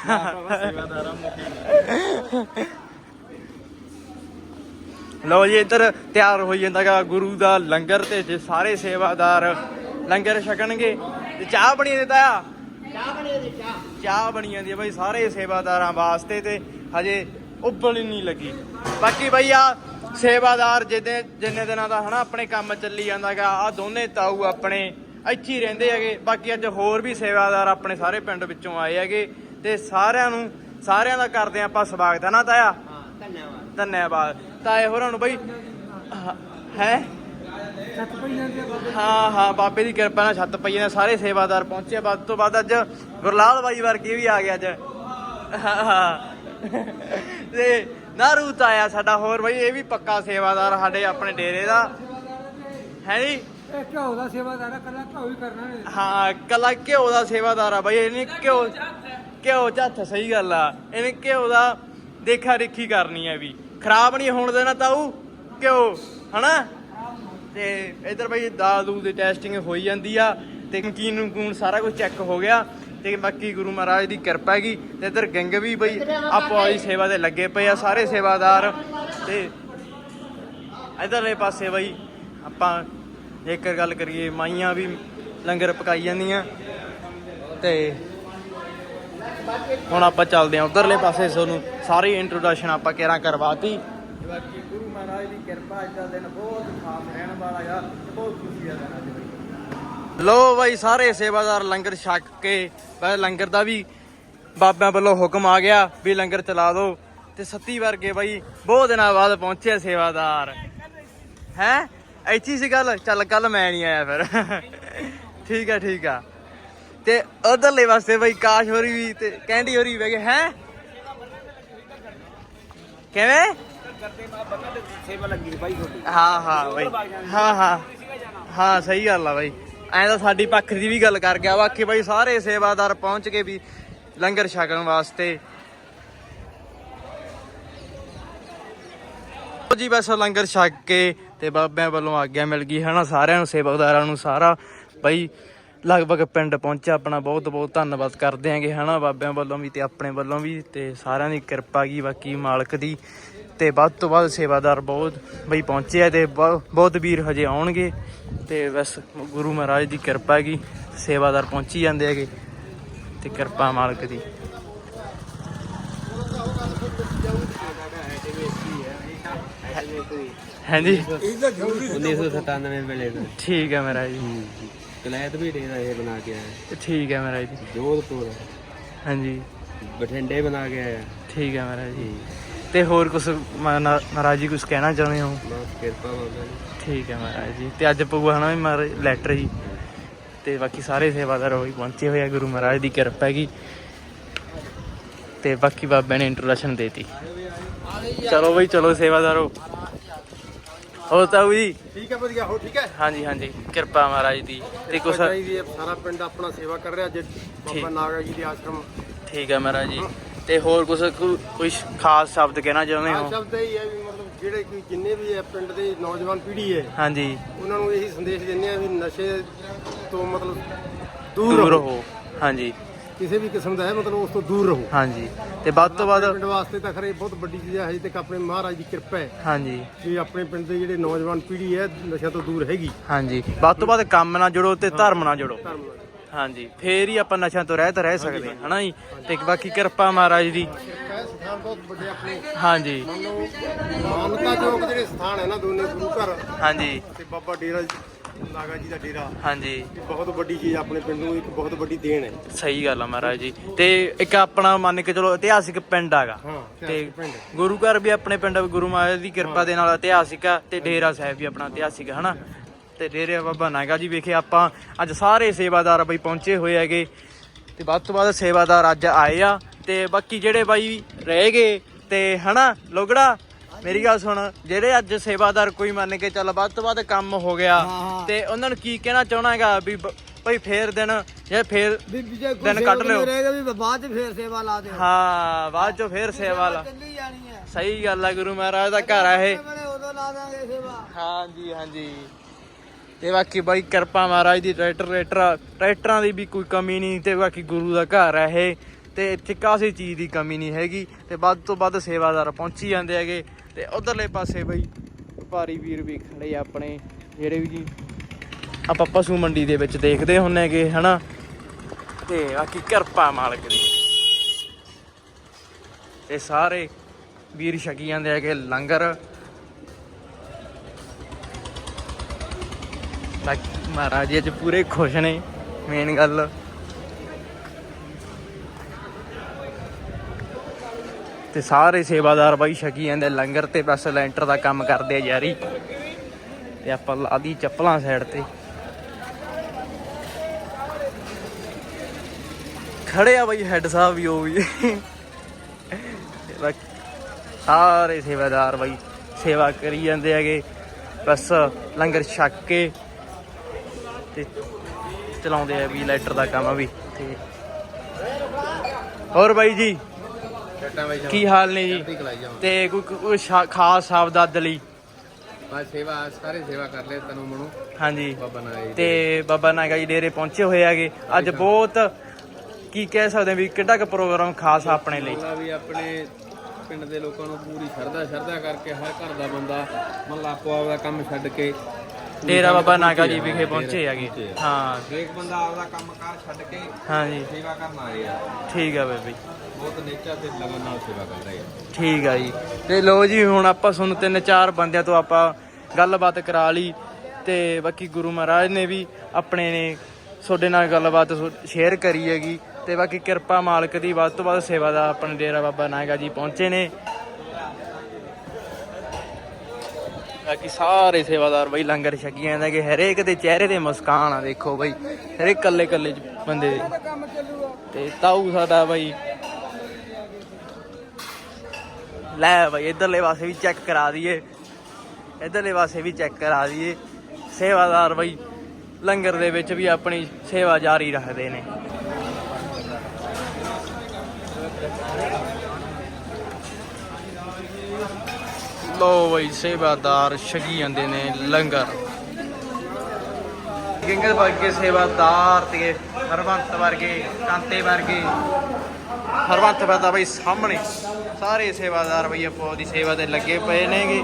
ਲਓ ਜੀ ਇੱਧਰ ਤਿਆਰ ਹੋਈ ਜਾਂਦਾਗਾ ਗੁਰੂ ਦਾ ਲੰਗਰ ਤੇ ਜੇ ਸਾਰੇ ਸੇਵਾਦਾਰ ਲੰਗਰ ਛਕਣਗੇ। ਤੇ ਚਾਹ ਬਣੀ ਦਿੱਤਾ ਆ ਚਾਹ ਬਣੀ ਜਾਂਦੀ ਚਾਹ। ਬਣੀ ਜਾਂਦੀ ਹੈ ਬਾਈ ਸਾਰੇ ਸੇਵਾਦਾਰਾਂ ਵਾਸਤੇ ਤੇ ਹਜੇ ਉੱਬਲ ਹੀ ਨਹੀਂ ਲੱਗੀ। ਬਾਕੀ ਬਈ ਆ ਸੇਵਾਦਾਰ ਜਿਹਦੇ ਜਿੰਨੇ ਦਿਨਾਂ ਦਾ ਹਨਾ ਆਪਣੇ ਕੰਮ ਚੱਲੀ ਜਾਂਦਾਗਾ ਆ ਦੋਨੇ ਤਾਊ ਆਪਣੇ ਇੱਥੇ ਹੀ ਰਹਿੰਦੇ ਹੈਗੇ। ਬਾਕੀ ਅੱਜ ਹੋਰ ਵੀ ਸੇਵਾਦਾਰ ਆਪਣੇ ਸਾਰੇ ਪਿੰਡ ਵਿੱਚੋਂ ਆਏ ਹੈਗੇ ਤੇ ਸਾਰਿਆਂ ਨੂੰ, ਸਾਰਿਆਂ ਦਾ ਕਰਦੇ ਆਪਾਂ ਸਵਾਗਤ। ਹੈ ਨਾ ਤਾਇਆ? ਧੰਨਵਾਦ। ਧੰਨਵਾਦ ਤਾਏ ਹੋਰਾਂ ਨੂੰ ਬਈ, ਹੈ? ਹਾਂ ਹਾਂ, ਬਾਬੇ ਦੀ ਕਿਰਪਾ ਨਾਲ ਛੱਤ ਪਈ ਨੇ ਸਾਰੇ ਸੇਵਾਦਾਰ ਪਹੁੰਚੇ। ਵੱਧ ਤੋਂ ਵੱਧ ਅੱਜ ਗੁਰਲਾਲ ਬਾਈ ਵਰਗੇ ਵੀ ਆ ਗਿਆ ਅੱਜ। ਹਾਂ। ਤੇ ਨਾਰੂ ਤਾਇਆ ਸਾਡਾ ਹੋਰ ਬਈ ਇਹ ਵੀ ਪੱਕਾ ਸੇਵਾਦਾਰ ਸਾਡੇ ਆਪਣੇ ਡੇਰੇ ਦਾ। ਹੈ ਜੀ ਇਹ ਘਿਓ ਦਾ ਸੇਵਾਦਾਰ ਆ, ਕੱਲਾ ਘਿਓ ਹੀ ਕਰਨਾ ਨੇ ਹਾਂ ਕੱਲਾ ਘਿਓ ਦਾ ਸੇਵਾਦਾਰ ਆ ਬਾਈ ਇਹਨੇ ਘਿਓ ਘਿਓ ਹੱਥ ਸਹੀ ਗੱਲ ਆ। ਇਹਨੇ ਘਿਓ ਦਾ ਦੇਖਾ ਦੇਖੀ ਕਰਨੀ ਹੈ ਵੀ। ਖਰਾਬ ਨਹੀਂ ਹੋਣ ਦੇਣਾ ਤਾਊ ਘਿਓ ਹਨਾ? ਤੇ ਇਧਰ ਬਈ ਦਾਦੂ ਦੀ ਟੈਸਟਿੰਗ ਹੋਈ ਜਾਂਦੀ ਆ ਤੇ ਨਮਕੀਨ ਨੂੰ ਕੂਣ ਸਾਰਾ ਕੁਝ ਚੈੱਕ ਹੋ ਗਿਆ। ਤੇ ਬਾਕੀ ਗੁਰੂ ਮਹਾਰਾਜ ਦੀ ਕਿਰਪਾ ਹੈਗੀ ਤੇ ਇਧਰ ਗੰਗ ਵੀ ਬਈ ਆਪੋ ਵਾਲੀ ਸੇਵਾ ਤੇ ਲੱਗੇ ਪਏ ਆ, ਸਾਰੇ ਸੇਵਾਦਾਰ ਤੇ ਇਧਰਲੇ ਪਾਸੇ ਬਈ ਆਪਾਂ ਜੇਕਰ ਗੱਲ ਕਰੀਏ ਮਾਈਆਂ ਵੀ ਲੰਗਰ ਪਕਾਈ ਜਾਂਦੀਆਂ ਤੇ ਹੁਣ ਆਪਾਂ ਚੱਲਦੇ ਆਂ ਉਧਰਲੇ ਪਾਸੇ, ਤੁਹਾਨੂੰ ਸਾਰੀ ਇੰਟਰੋਡਕਸ਼ਨ ਆਪਾਂ ਕਿਹੜਾ ਕਰਵਾਤੀ। ਬਾਕੀ ਗੁਰੂ ਮਹਾਰਾਜ ਦੀ ਕਿਰਪਾ ਅੱਜ ਦਾ ਦਿਨ ਬਹੁਤ ਖਾਸ, ਰਹਿਣ ਵਾਲਾ ਆ ਬਹੁਤ ਖੁਸ਼ੀ ਦਾ ਦਿਨ ਅੱਜ। ਲੋ ਬਾਈ ਸਾਰੇ ਸੇਵਾਦਾਰ ਲੰਗਰ ਛਕ ਕੇ ਬਈ ਲੰਗਰ ਦਾ ਵੀ ਬਾਬਿਆਂ ਵੱਲੋਂ ਹੁਕਮ ਆ ਗਿਆ ਵੀ ਲੰਗਰ ਚਲਾ ਦਿਓ। ਤੇ ਸੱਤੀ ਵਰਗੇ ਬਾਈ ਬਹੁਤ ਦਿਨਾਂ ਬਾਅਦ ਪਹੁੰਚੇ ਸੇਵਾਦਾਰ। ਹੈ? ਇੱਥੀ ਸੀ ਗੱਲ? ਚੱਲ ਕੱਲ ਮੈਂ ਨਹੀਂ ਆਇਆ ਫਿਰ। ਠੀਕ ਆ ਠੀਕ ਆ। ਤੇ ਉਧਰਲੇ ਵਾਸਤੇ ਬਈ ਕਾਸ਼ ਹੋਰੀ ਵੀ ਤੇ ਕੈਂਡੀ ਹੋਰੀ ਵੀ ਹੈਗੇ ਹੈ? ਕਿਵੇਂ? ਸੇਵਾ ਲੱਗੀ ਬਾਈ ਤੁਹਾਡੀ। ਹਾਂ ਹਾਂ ਬਈ। ਹਾਂ ਹਾਂ। ਹਾਂ ਸਹੀ ਗੱਲ ਆ ਬਾਈ। ਐਂ ਤਾਂ ਸਾਡੀ ਪੱਖ ਦੀ ਵੀ ਗੱਲ ਕਰ ਗਿਆ ਬਾਕੀ ਬਾਈ ਸਾਰੇ ਸੇਵਾਦਾਰ ਪਹੁੰਚ ਕੇ ਵੀ ਲੰਗਰ ਛਕਣ ਵਾਸਤੇ। ਜੀ ਬਸ ਲੰਗਰ ਛਕ ਕੇ ਤੇ ਬਾਬਿਆਂ ਵੱਲੋਂ ਆਗਿਆ ਮਿਲ ਗਈ, ਹਨਾ? ਸਾਰਿਆਂ ਨੂੰ, ਸੇਵਾਦਾਰਾਂ ਨੂੰ, ਸਾਰਾ। ਬਈ ਲਗਭਗ ਪਿੰਡ ਪਹੁੰਚਿਆ ਆਪਣਾ, ਬਹੁਤ ਬਹੁਤ ਧੰਨਵਾਦ ਕਰਦੇ ਆਂਗੇ ਹਨਾ? ਬਾਬਿਆਂ ਵੱਲੋਂ ਵੀ ਤੇ ਆਪਣੇ ਵੱਲੋਂ ਵੀ ਤੇ ਸਾਰਿਆਂ ਦੀ ਕਿਰਪਾ ਗਈ ਬਾਕੀ ਮਾਲਕ ਦੀ। ਤੇ ਵੱਧ ਤੋਂ ਵੱਧ ਸੇਵਾਦਾਰ ਬਹੁਤ ਬਈ ਪਹੁੰਚੇ ਆ ਤੇ ਬਹੁ- ਬਹੁਤ ਵੀਰ ਹਜੇ ਆਉਣਗੇ। ਤੇ ਬਸ ਗੁਰੂ ਮਹਾਰਾਜ ਦੀ ਕਿਰਪਾ ਕੀ ਸੇਵਾਦਾਰ ਪਹੁੰਚੀ ਜਾਂਦੇ ਹੈਗੇ ਤੇ ਕਿਰਪਾ ਮਾਲਕ ਦੀ। ਹਾਂਜੀ। 1997 ਵੇਲੇ ਦਾ ਠੀਕ ਹੈ ਮਹਾਰਾਜ ਜੀ। ਕਲੈਤ ਵੀ ਡੇਰਾ ਇਹ ਬਣਾ ਕੇ ਆਇਆ। ਠੀਕ ਹੈ ਮਹਾਰਾਜ ਜੀ। ਜੋਧਪੁਰ। ਹਾਂਜੀ। ਬਠਿੰਡੇ ਬਣਾ ਕੇ ਆਇਆ। ਠੀਕ ਹੈ ਮਹਾਰਾਜ ਜੀ। ਤੇ ਹੋਰ ਕੁਝ ਮਹਾਰਾਜ ਜੀ ਕੁਝ ਕਹਿਣਾ ਚਾਹੁੰਦੇ ਹੋ? ਬਸ ਕਿਰਪਾ ਬਾਬਾ ਜੀ। ਠੀਕ ਹੈ ਮਹਾਰਾਜ ਜੀ। ਤੇ ਅੱਜ ਪਊਆ ਹਨਾ ਵੀ ਮਹਾਰਾਜ ਲੈਟਰ ਜੀ। ਤੇ ਬਾਕੀ ਸਾਰੇ ਸੇਵਾਦਾਰ ਹੋਈ ਪਹੁੰਚੇ ਹੋਏ ਆ ਗੁਰੂ ਮਹਾਰਾਜ ਦੀ ਕਿਰਪਾ ਹੈਗੀ। ਤੇ ਬਾਕੀ ਬਾਬੇ ਨੇ ਇੰਟਰੋਡਕਸ਼ਨ ਦੇਤੀ। ਚਲੋ ਬਈ ਚਲੋ ਸੇਵਾਦਾਰੋ। ਹੋ ਤਾਊ ਜੀ? ਠੀਕ ਹੈ ਵਧੀਆ ਹੋ ਠੀਕ ਹੈ? ਹਾਂਜੀ ਹਾਂਜੀ। ਕਿਰਪਾ ਮਹਾਰਾਜ ਦੀ। ਤੇ ਕੁਛ ਸਾਰਾ ਪਿੰਡ ਆਪਣਾ ਸੇਵਾ ਕਰ ਰਿਹਾ ਅੱਜ। ਬਾਬਾ ਨਾਗਾ ਜੀ ਦੇ ਆਸ਼ਰਮ। ਠੀਕ ਹੈ ਮਹਾਰਾਜ ਜੀ। ਤੇ ਹੋਰ ਕੁਛ ਕੋਈ ਖਾਸ ਸ਼ਬਦ ਕਹਿਣਾ ਚਾਹੁੰਦੇ ਹੋ? ਸ਼ਬਦ ਇਹ ਹੀ ਵੀ ਮਤਲਬ ਜਿਹੜੇ ਕਿ ਜਿੰਨੇ ਵੀ ਹੈ ਪਿੰਡ ਦੇ ਨੌਜਵਾਨ ਪੀੜ੍ਹੀ ਹੈ ਹਾਂਜੀ। ਉਹਨਾਂ ਨੂੰ ਇਹੀ ਸੰਦੇਸ਼ ਦਿੰਦੇ ਆ ਵੀ ਨਸ਼ੇ ਤੋਂ ਮਤਲਬ ਦੂਰ ਦੂਰ ਰਹੋ। ਰਹੋ ਹਾਂਜੀ। ਕਿਸੇ ਵੀ ਕਿਸਮ ਦਾ ਹੈ ਮਤਲਬ ਉਸ ਤੋਂ ਦੂਰ ਰਹੋ। ਹਾਂਜੀ। ਤੇ ਵੱਧ ਤੋਂ ਵੱਧ ਪਿੰਡ ਵਾਸਤੇ ਤਾਂ ਖਰੇ ਬਹੁਤ ਵੱਡੀ ਚੀਜ਼ ਹੈ ਹਜੇ ਤੱਕ ਆਪਣੇ ਮਹਾਰਾਜ ਦੀ ਕਿਰਪਾ ਹੈ। ਹਾਂਜੀ। ਕਿ ਆਪਣੇ ਪਿੰਡ ਦੇ ਜਿਹੜੇ ਨੌਜਵਾਨ ਪੀੜ੍ਹੀ ਹੈ ਨਸ਼ਿਆਂ ਤੋਂ ਦੂਰ ਹੈਗੀ। ਹਾਂਜੀ। ਵੱਧ ਤੋਂ ਵੱਧ ਕੰਮ ਨਾਲ ਜੁੜੋ ਤੇ ਧਰਮ ਨਾਲ ਜੁੜੋ। ਧਰਮ ਨਾਲ ਹਾਂਜੀ ਫੇਰ ਹੀ ਆਪਾਂ ਨਸ਼ਿਆਂ ਤੋਂ ਰਹਿਤ ਰਹਿ ਸਕਦੇ ਹਾਂ ਹਨਾ ਜੀ? ਤੇ ਬਾਕੀ ਕਿਰਪਾ ਮਹਾਰਾਜ ਦੀ। ਕਿਰਪਾ ਹੈ ਸਥਾਨ ਬਹੁਤ ਵੱਡੇ ਆਪਣੇ ਹਾਂਜੀ। ਮੰਨ ਲਓ ਜਿਹੜੇ ਸਥਾਨ ਹੈ ਨਾ ਦੋਨੇ ਗੁਰੂ ਘਰ ਹਾਂਜੀ। ਤੇ ਬਾਬਾ ਡੇਰਾ ਨਾਗਾ ਜੀ ਦਾ ਡੇਰਾ। ਹਾਂਜੀ। ਇਹ ਬਹੁਤ ਵੱਡੀ ਚੀਜ਼ ਆਪਣੇ ਪਿੰਡ ਨੂੰ ਇੱਕ ਬਹੁਤ ਵੱਡੀ ਦੇਣ ਹੈ। ਸਹੀ ਗੱਲ ਆ ਮਹਾਰਾਜ ਜੀ। ਤੇ ਇੱਕ ਆਪਣਾ ਮੰਨ ਕੇ ਚਲੋ ਇਤਿਹਾਸਿਕ ਪਿੰਡ ਆਗਾ ਹਾਂ ਤੇ ਪਿੰਡ ਗੁਰੂ ਘਰ ਵੀ ਆਪਣੇ ਪਿੰਡ ਗੁਰੂ ਮਹਾਰਾਜ ਦੀ ਕਿਰਪਾ ਦੇ ਨਾਲ ਇਤਿਹਾਸਿਕ ਆ ਤੇ ਡੇਰਾ ਸਾਹਿਬ ਵੀ ਆਪਣਾ ਇਤਿਹਾਸਿਕ ਆ ਹਨਾ? ਤੇ ਡੇਰੇ ਬਾਬਾ ਨਾਗਾ ਜੀ। ਵਿਖੇ ਆਪਾਂ ਅੱਜ ਸਾਰੇ ਸੇਵਾਦਾਰ ਬਈ ਪਹੁੰਚੇ ਹੋਏ ਹੈਗੇ ਤੇ ਵੱਧ ਤੋਂ ਵੱਧ ਸੇਵਾਦਾਰ ਅੱਜ ਆਏ ਆ ਤੇ ਬਾਕੀ ਜਿਹੜੇ ਬਾਈ ਰਹਿ ਗਏ ਤੇ ਹਨਾ ਲੋਗੜਾ ਮੇਰੀ ਗੱਲ ਸੁਣ ਜਿਹੜੇ ਅੱਜ ਸੇਵਾਦਾਰ ਕੋਈ ਮੰਨ ਕੇ ਚੱਲ ਵੱਧ ਤੋਂ ਵੱਧ ਕੰਮ ਹੋ ਗਿਆ ਤੇ ਉਹਨਾਂ ਨੂੰ ਕੀ ਕਹਿਣਾ ਚਾਹਣਾ ਹੈਗਾ ਵੀ ਬਈ ਫੇਰ ਦਿਨ ਜੇ ਫੇਰ ਦਿਨ ਕੱਢ ਲਿਓ। ਰਹੇਗਾ ਵੀ ਬਾਅਦ ਚ ਫੇਰ ਸੇਵਾ ਲਾ ਦਿਓ। ਹਾਂ ਬਾਅਦ ਚੋਂ ਫੇਰ ਸੇਵਾ ਲਾ ਹੈ। ਸਹੀ ਗੱਲ ਆ ਗੁਰੂ ਮਹਾਰਾਜ ਦਾ ਘਰ ਆ ਇਹ। ਹਾਂਜੀ ਹਾਂਜੀ। ਤੇ ਬਾਕੀ ਬਾਈ ਕਿਰਪਾ ਮਹਾਰਾਜ ਦੀ, ਟਰੈਕਟਰ ਟਰੈਕਟਰ, ਟਰੈਕਟਰਾਂ ਦੀ ਵੀ ਕੋਈ ਕਮੀ ਨਹੀਂ ਤੇ ਬਾਕੀ ਗੁਰੂ ਦਾ ਘਰ ਹੈ ਇਹ ਤੇ ਇੱਥੇ ਕਾਸੀ ਚੀਜ਼ ਦੀ ਕਮੀ ਨਹੀਂ ਹੈਗੀ ਤੇ ਵੱਧ ਤੋਂ ਵੱਧ ਸੇਵਾਦਾਰ ਪਹੁੰਚੀ ਜਾਂਦੇ ਹੈਗੇ ਤੇ ਉਧਰਲੇ ਪਾਸੇ ਬਈ ਵਪਾਰੀ ਵੀਰ ਵੀ ਖੜੇ ਆਪਣੇ, ਜਿਹੜੇ ਵੀ ਆਪਾਂ ਪਸ਼ੂ ਮੰਡੀ ਦੇ ਵਿੱਚ ਦੇਖਦੇ ਹੁੰਨੇ ਹੈਗੇ, ਹਨਾ? ਤੇ ਬਾਕੀ ਕਿਰਪਾ ਮਾਲਕ ਦੀ। ਤੇ ਸਾਰੇ ਵੀਰ ਛਕੀ ਜਾਂਦੇ ਹੈਗੇ ਲੰਗਰ ਬਾਕੀ ਮਹਾਰਾਜ ਜੀ ਅੱਜ ਪੂਰੇ ਖੁਸ਼ ਨੇ ਮੇਨ ਗੱਲ। ਤੇ ਸਾਰੇ ਸੇਵਾਦਾਰ ਬਾਈ ਛਕੀ ਜਾਂਦੇ, ਲੰਗਰ ਤੇ ਬਸ ਲੈਂਟਰ ਦਾ ਕੰਮ ਕਰਦੇ ਆ ਯਾਰੀ। ਤੇ ਆਪਾਂ ਲਾਦੀ ਚੱਪਲਾਂ ਸਾਈਡ ਤੇ। ਖੜੇ ਆ ਬਾਈ ਹੈੱਡ ਸਾਹਿਬ ਵੀ, ਉਹ ਵੀ। ਸਾਰੇ ਸੇਵਾਦਾਰ ਬਾਈ ਸੇਵਾ ਕਰੀ ਜਾਂਦੇ ਹੈਗੇ। ਬਸ ਲੰਗਰ ਛਕ ਕੇ ਤੇ ਚਲਾਉਂਦੇ ਆ ਵੀ ਲੈਟਰ ਦਾ ਕੰਮ ਵੀ ਤੇ ਹੋਰ ਬਾਈ ਜੀ ਕੀ ਹਾਲ ਨੇ ਜੀ? ਤੇ ਕੋਈ ਕੋਈ ਸ਼ਾ- ਖਾਸ ਸ਼ਬਦ ਲਈ? ਬਸ ਸੇਵਾ ਸਾਰੇ ਸੇਵਾ ਕਰ ਲੈ ਤੈਨੂੰ ਮਨੂੰ। ਹਾਂਜੀ। ਬਾਬਾ ਨਾਈ ਤੇ ਬਾਬਾ ਨਾਗਾ ਜੀ ਡੇਰੇ ਪਹੁੰਚੇ ਹੋਏ ਹੈਗੇ। ਅੱਜ ਬਹੁਤ ਕੀ ਕਹਿ ਸਕਦੇ ਹਾਂ ਵੀ ਕਿੱਡਾ ਕੁ ਪ੍ਰੋਗਰਾਮ ਖਾਸ ਆ ਆਪਣੇ ਲਈ? ਅੱਲਾ ਵੀ ਆਪਣੇ ਪਿੰਡ ਦੇ ਲੋਕਾਂ ਨੂੰ ਪੂਰੀ ਸ਼ਰਧਾ ਸ਼ਰਧਾ ਕਰਕੇ ਹਰ ਘਰ ਦਾ ਬੰਦਾ ਮੱਲਾ ਆਪੋ ਆਪਦਾ ਕੰਮ ਛੱਡ ਕੇ ਡੇਰਾ ਬਾਬਾ ਨਾਗਾ ਜੀ ਵਿਖੇ ਪਹੁੰਚੇ ਹੈਗੇ। ਹਾਂ। ਹਰੇਕ ਬੰਦਾ ਆਪਦਾ ਕੰਮ ਕਾਰ ਛੱਡ ਕੇ ਹਾਂਜੀ। ਸੇਵਾ ਕਰਨ ਆ। ਠੀਕ ਆ ਬੇਬੀ। ਬਹੁਤ ਨੇਚਾ ਤੇ ਲਗਨ ਨਾਲ ਸੇਵਾ ਕਰ ਰਹੇ ਆ ਠੀਕ ਆ ਜੀ। ਤੇ ਲੋ ਜੀ ਹੁਣ ਆਪਾਂ ਤੁਹਾਨੂੰ ਤਿੰਨ ਚਾਰ ਬੰਦਿਆਂ ਤੋਂ ਆਪਾਂ ਗੱਲਬਾਤ ਕਰਾ ਲਈ। ਤੇ ਬਾਕੀ ਗੁਰੂ ਮਹਾਰਾਜ ਨੇ ਵੀ ਆਪਣੇ ਨੇ ਤੁਹਾਡੇ ਨਾਲ ਗੱਲਬਾਤ ਸ਼ੇਅਰ ਕਰੀ ਹੈਗੀ। ਤੇ ਬਾਕੀ ਕਿਰਪਾ ਮਾਲਕ ਦੀ ਵੱਧ ਤੋਂ ਵੱਧ ਸੇਵਾ ਦਾ ਆਪਣੇ ਡੇਰਾ ਬਾਬਾ ਨਾਗਾ ਜੀ ਪਹੁੰਚੇ ਨੇ। ਬਾਕੀ ਸਾਰੇ ਸੇਵਾਦਾਰ ਬਈ ਲੰਗਰ ਛਕੀ ਜਾਂਦੇ ਕਿ ਹਰੇਕ ਦੇ ਚਿਹਰੇ ਤੇ ਮੁਸਕਾਨ ਆ, ਦੇਖੋ ਬਈ। ਹਰੇਕ ਕੱਲੇ ਕੱਲੇ ਬੰਦੇ ਦੇ। ਤੇ ਤਾਊ ਸਾਡਾ ਬਈ। ਲੈ ਬਈ, ਇਧਰਲੇ ਪਾਸੇ ਵੀ ਚੈੱਕ ਕਰਾ ਦਈਏ। ਇਧਰਲੇ ਪਾਸੇ ਵੀ ਚੈੱਕ ਕਰਾ ਦਈਏ। ਸੇਵਾਦਾਰ ਬਈ, ਲੰਗਰ ਦੇ ਵਿੱਚ ਵੀ ਆਪਣੀ ਸੇਵਾ ਜਾਰੀ ਰੱਖਦੇ ਨੇ। ਲੋ ਬਈ, ਸੇਵਾਦਾਰ ਛਕੀ ਜਾਂਦੇ ਨੇ ਲੰਗਰ। ਗਿੰਗਲ ਵਰਗੇ ਸੇਵਾਦਾਰ ਤੇ ਹਰਵੰਤ ਵਰਗੇ, ਕਾਂਤੇ ਵਰਗੇ। ਹਰਵੰਤ ਵਰਦਾ ਬਈ ਸਾਹਮਣੇ। ਸਾਰੇ ਸੇਵਾਦਾਰ ਬਈ ਆਪੋ ਦੀ ਸੇਵਾ ਤੇ ਲੱਗੇ ਪਏ ਨੇਗੇ।